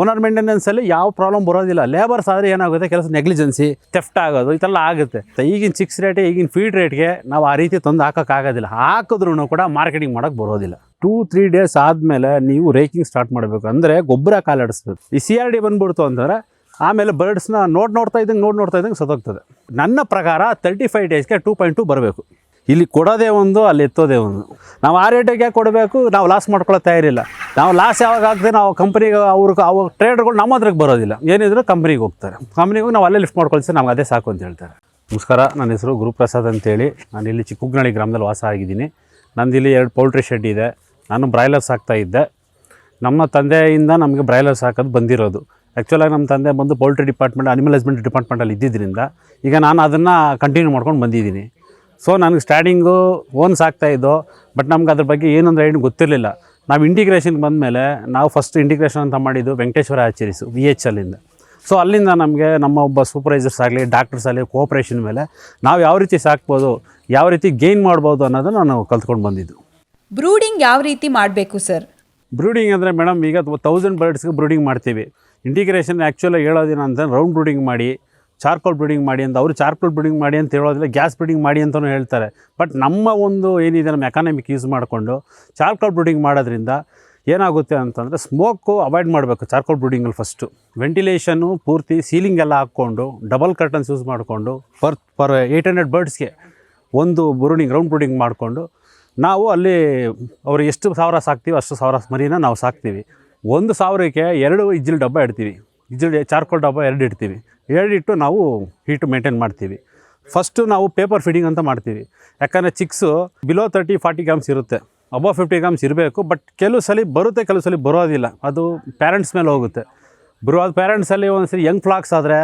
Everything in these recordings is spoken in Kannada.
ಓನರ್ ಮೇಂಟೆನೆನ್ಸಲ್ಲಿ ಯಾವ ಪ್ರಾಬ್ಲಮ್ ಬರೋದಿಲ್ಲ. ಲೇಬರ್ಸ್ ಆದರೆ ಏನಾಗುತ್ತೆ? ಕೆಲಸ ನೆಗ್ಲಿಜೆನ್ಸಿ ಥೆಫ್ಟ್ ಆಗೋದು ಇದೆಲ್ಲ ಆಗುತ್ತೆ. ಈಗಿನ ಚಿಕ್ಸ್ ರೇಟ್ ಈಗಿನ ಫೀಡ್ ರೇಟ್ಗೆ ನಾವು ಆ ರೀತಿ ತಂದು ಹಾಕೋಕ್ಕಾಗೋದಿಲ್ಲ ಹಾಕಿದ್ರೂ ಕೂಡ ಮಾರ್ಕೆಟಿಂಗ್ ಮಾಡೋಕ್ಕೆ ಬರೋದಿಲ್ಲ. ಟೂ ತ್ರೀ ಡೇಸ್ ಆದಮೇಲೆ ನೀವು ರೇಕಿಂಗ್ ಸ್ಟಾರ್ಟ್ ಮಾಡಬೇಕು ಅಂದರೆ ಗೊಬ್ಬರ ಕಾಲಾಡಿಸ್ಬೇಕು ಈ ಸಿ ಆರ್ ಡಿ ಬಂದ್ಬಿಡ್ತು ಅಂತಂದರೆ ಆಮೇಲೆ ಬರ್ಡ್ಸ್ನ ನೋಡಿ ನೋಡ್ತಾ ಇದ್ದಂಗೆ, ನೋಡಿ ನೋಡ್ತಾ ಇದ್ದಂಗೆ ಸತ್ತೋಗ್ತದೆ. ನನ್ನ ಪ್ರಕಾರ ತರ್ಟಿ ಫೈವ್ ಡೇಸ್ಗೆ ಟೂ ಪಾಯಿಂಟ್ ಟು ಬರಬೇಕು. ಇಲ್ಲಿ ಕೊಡೋದೇ ಒಂದು, ಅಲ್ಲಿ ಎತ್ತೋದೇ ಒಂದು. ನಾವು ಆ ರೇಟಿಗೆ ಕೊಡಬೇಕು, ನಾವು ಲಾಸ್ ಮಾಡ್ಕೊಳ್ಳೋ ತಯಾರಿಲ್ಲ. ನಾವು ಲಾಸ್ ಯಾವಾಗ ಆಗ್ತದೆ, ನಾವು ಕಂಪ್ನಿಗೆ ಅವ್ರಿಗೆ ಅವ್ರ ಟ್ರೇಡರ್ಗಳು ನಮ್ಮ ಹತ್ರಕ್ಕೆ ಬರೋದಿಲ್ಲ. ಏನಿದ್ರು ಕಂಪ್ನಿಗೆ ಹೋಗ್ತಾರೆ. ಕಂಪ್ನಿಗೆ ನಾವು ಅಲ್ಲೇ ಲಿಫ್ಟ್ ಮಾಡ್ಕೊಳ್ತೀವಿ ನಮ್ಗೆ ಅದೇ ಸಾಕು ಅಂತ ಹೇಳ್ತಾರೆ. ನಮಸ್ಕಾರ, ನನ್ನ ಹೆಸರು ಗುರುಪ್ರಸಾದ್ ಅಂತೇಳಿ. ನಾನು ಇಲ್ಲಿ ಚಿಕ್ಕುಗ್ನಳ್ಳಿ ಗ್ರಾಮದಲ್ಲಿ ವಾಸ ಆಗಿದ್ದೀನಿ. ನಂದು ಇಲ್ಲಿ ಎರಡು ಪೌಲ್ಟ್ರಿ ಶೆಡ್ ಇದೆ. ನಾನು ಬ್ರಾಯ್ಲರ್ ಸಾಕ್ತಾ ಇದ್ದೆ. ನಮ್ಮ ತಂದೆಯಿಂದ ನಮಗೆ ಬ್ರಾಯ್ಲರ್ ಸಾಕೋದು ಬಂದಿರೋದು. ಆ್ಯಕ್ಚುಲಾಗಿ ನಮ್ಮ ತಂದೆ ಬಂದು ಪೌಲ್ಟ್ರಿ ಡಿಪಾರ್ಟ್ಮೆಂಟ್ ಅನಿಮಲ್ ಹಸ್ಬೆಂಡ್ರಿ ಡಿಪಾರ್ಟ್ಮೆಂಟಲ್ಲಿ ಇದ್ದಿದ್ದರಿಂದ ಈಗ ನಾನು ಅದನ್ನು ಕಂಟಿನ್ಯೂ ಮಾಡ್ಕೊಂಡು ಬಂದಿದ್ದೀನಿ. ಸೊ ನನಗೆ ಸ್ಟ್ಯಾಂಡಿಂಗು ಓನ್ಸ್ ಆಗ್ತಾಯಿದ್ದು ಇದ್ದೋ ಬಟ್ ನಮ್ಗೆ ಅದ್ರ ಬಗ್ಗೆ ಏನಂದ್ರೆ ಏನು ಗೊತ್ತಿರಲಿಲ್ಲ. ನಾವು ಇಂಟಿಗ್ರೇಷನ್ಗೆ ಬಂದಮೇಲೆ ನಾವು ಫಸ್ಟ್ ಇಂಟಿಗ್ರೇಷನ್ ಅಂತ ಮಾಡಿದ್ದು ವೆಂಕಟೇಶ್ವರ ಆಚರಿಸು ವಿ ಎಚ್ ಅಲ್ಲಿಂದ ಸೊ ಅಲ್ಲಿಂದ ನಮಗೆ ನಮ್ಮ ಒಬ್ಬ ಸೂಪರ್ವೈಸರ್ಸ್ ಆಗಲಿ ಡಾಕ್ಟರ್ಸ್ ಆಗಲಿ ಕೋಆಪ್ರೇಷನ್ ಮೇಲೆ ನಾವು ಯಾವ ರೀತಿ ಸಾಕ್ಬೋದು ಯಾವ ರೀತಿ ಗೇನ್ ಮಾಡ್ಬೋದು ಅನ್ನೋದು ನಾನು ಕಲ್ತ್ಕೊಂಡು ಬಂದಿದ್ದು. ಬ್ರೂಡಿಂಗ್ ಯಾವ ರೀತಿ ಮಾಡಬೇಕು ಸರ್ ಬ್ರೂಡಿಂಗ್ ಅಂದರೆ ಮೇಡಮ್ ಈಗ ತೌಸಂಡ್ ಬರ್ಡ್ಸ್ಗೆ ಬ್ರೂಡಿಂಗ್ ಮಾಡ್ತೀವಿ. ಇಂಟಿಗ್ರೇಷನ್ ಆ್ಯಕ್ಚುಲಾಗಿ ಹೇಳೋದೇನು ಅಂತ ರೌಂಡ್ ಬ್ರೂಡಿಂಗ್ ಮಾಡಿ ಚಾರ್ಕೋಲ್ ಬ್ರೀಡಿಂಗ್ ಮಾಡಿ ಅಂತ, ಅವರು ಚಾರ್ಕೋಲ್ ಬ್ರೀಡಿಂಗ್ ಮಾಡಿ ಅಂತ ಹೇಳೋದಿಲ್ಲ ಗ್ಯಾಸ್ ಬ್ರೀಡಿಂಗ್ ಮಾಡಿ ಅಂತಲೂ ಹೇಳ್ತಾರೆ. ಬಟ್ ನಮ್ಮ ಒಂದು ಏನಿದೆ, ನಮ್ಮ ಎಕಾನಮಿಕ್ ಯೂಸ್ ಮಾಡಿಕೊಂಡು ಚಾರ್ಕೋಲ್ ಬ್ರೀಡಿಂಗ್ ಮಾಡೋದ್ರಿಂದ ಏನಾಗುತ್ತೆ ಅಂತಂದರೆ ಸ್ಮೋಕು ಅವಾಯ್ಡ್ ಮಾಡಬೇಕು ಚಾರ್ಕೋಲ್ ಬ್ರೀಡಿಂಗಲ್ಲಿ ಫಸ್ಟು ವೆಂಟಿಲೇಷನ್ನು ಪೂರ್ತಿ ಸೀಲಿಂಗ್ ಎಲ್ಲ ಹಾಕ್ಕೊಂಡು ಡಬಲ್ ಕರ್ಟನ್ಸ್ ಯೂಸ್ ಮಾಡಿಕೊಂಡು ಪರ್ ಪರ್ ಏಯ್ಟ್ ಹಂಡ್ರೆಡ್ ಬರ್ಡ್ಸ್ಗೆ ಒಂದು ಬ್ರೂಡಿಂಗ್ ರೌಂಡ್ ಬ್ರೂಡಿಂಗ್ ಮಾಡಿಕೊಂಡು, ನಾವು ಅಲ್ಲಿ ಅವರು ಎಷ್ಟು ಸಾವಿರ ಸಾಕ್ತೀವಿ ಅಷ್ಟು ಸಾವಿರ ಮರಿನ ನಾವು ಸಾಕ್ತೀವಿ. ಒಂದು ಸಾವಿರಕ್ಕೆ ಎರಡು ಇಜ್ಜಿಲ್ ಡಬ್ಬ ಇಡ್ತೀವಿ. ಇಜ್ಜಿಲ್ ಚಾರ್ಕೋಲ್ ಡಬ್ಬ ಎರಡು ಇಡ್ತೀವಿ. ಇಟ್ಟು ನಾವು ಹೀಟು ಮೇಂಟೈನ್ ಮಾಡ್ತೀವಿ. ಫಸ್ಟು ನಾವು ಪೇಪರ್ ಫೀಡಿಂಗ್ ಅಂತ ಮಾಡ್ತೀವಿ. ಯಾಕಂದರೆ chicks below thirty forty grams ಇರುತ್ತೆ. ಅಬೋ ಫಿಫ್ಟಿ ಗ್ರಾಮ್ಸ್ ಇರಬೇಕು ಬಟ್ ಕೆಲವು ಸಲ ಬರುತ್ತೆ, ಕೆಲವು ಸಲ ಬರೋದಿಲ್ಲ. ಅದು ಪ್ಯಾರೆಂಟ್ಸ್ ಮೇಲೆ ಹೋಗುತ್ತೆ. ಬರೋ ಅದು ಪ್ಯಾರೆಂಟ್ಸಲ್ಲಿ ಒಂದು ಯಂಗ್ ಫ್ಲಾಕ್ಸ್ ಆದರೆ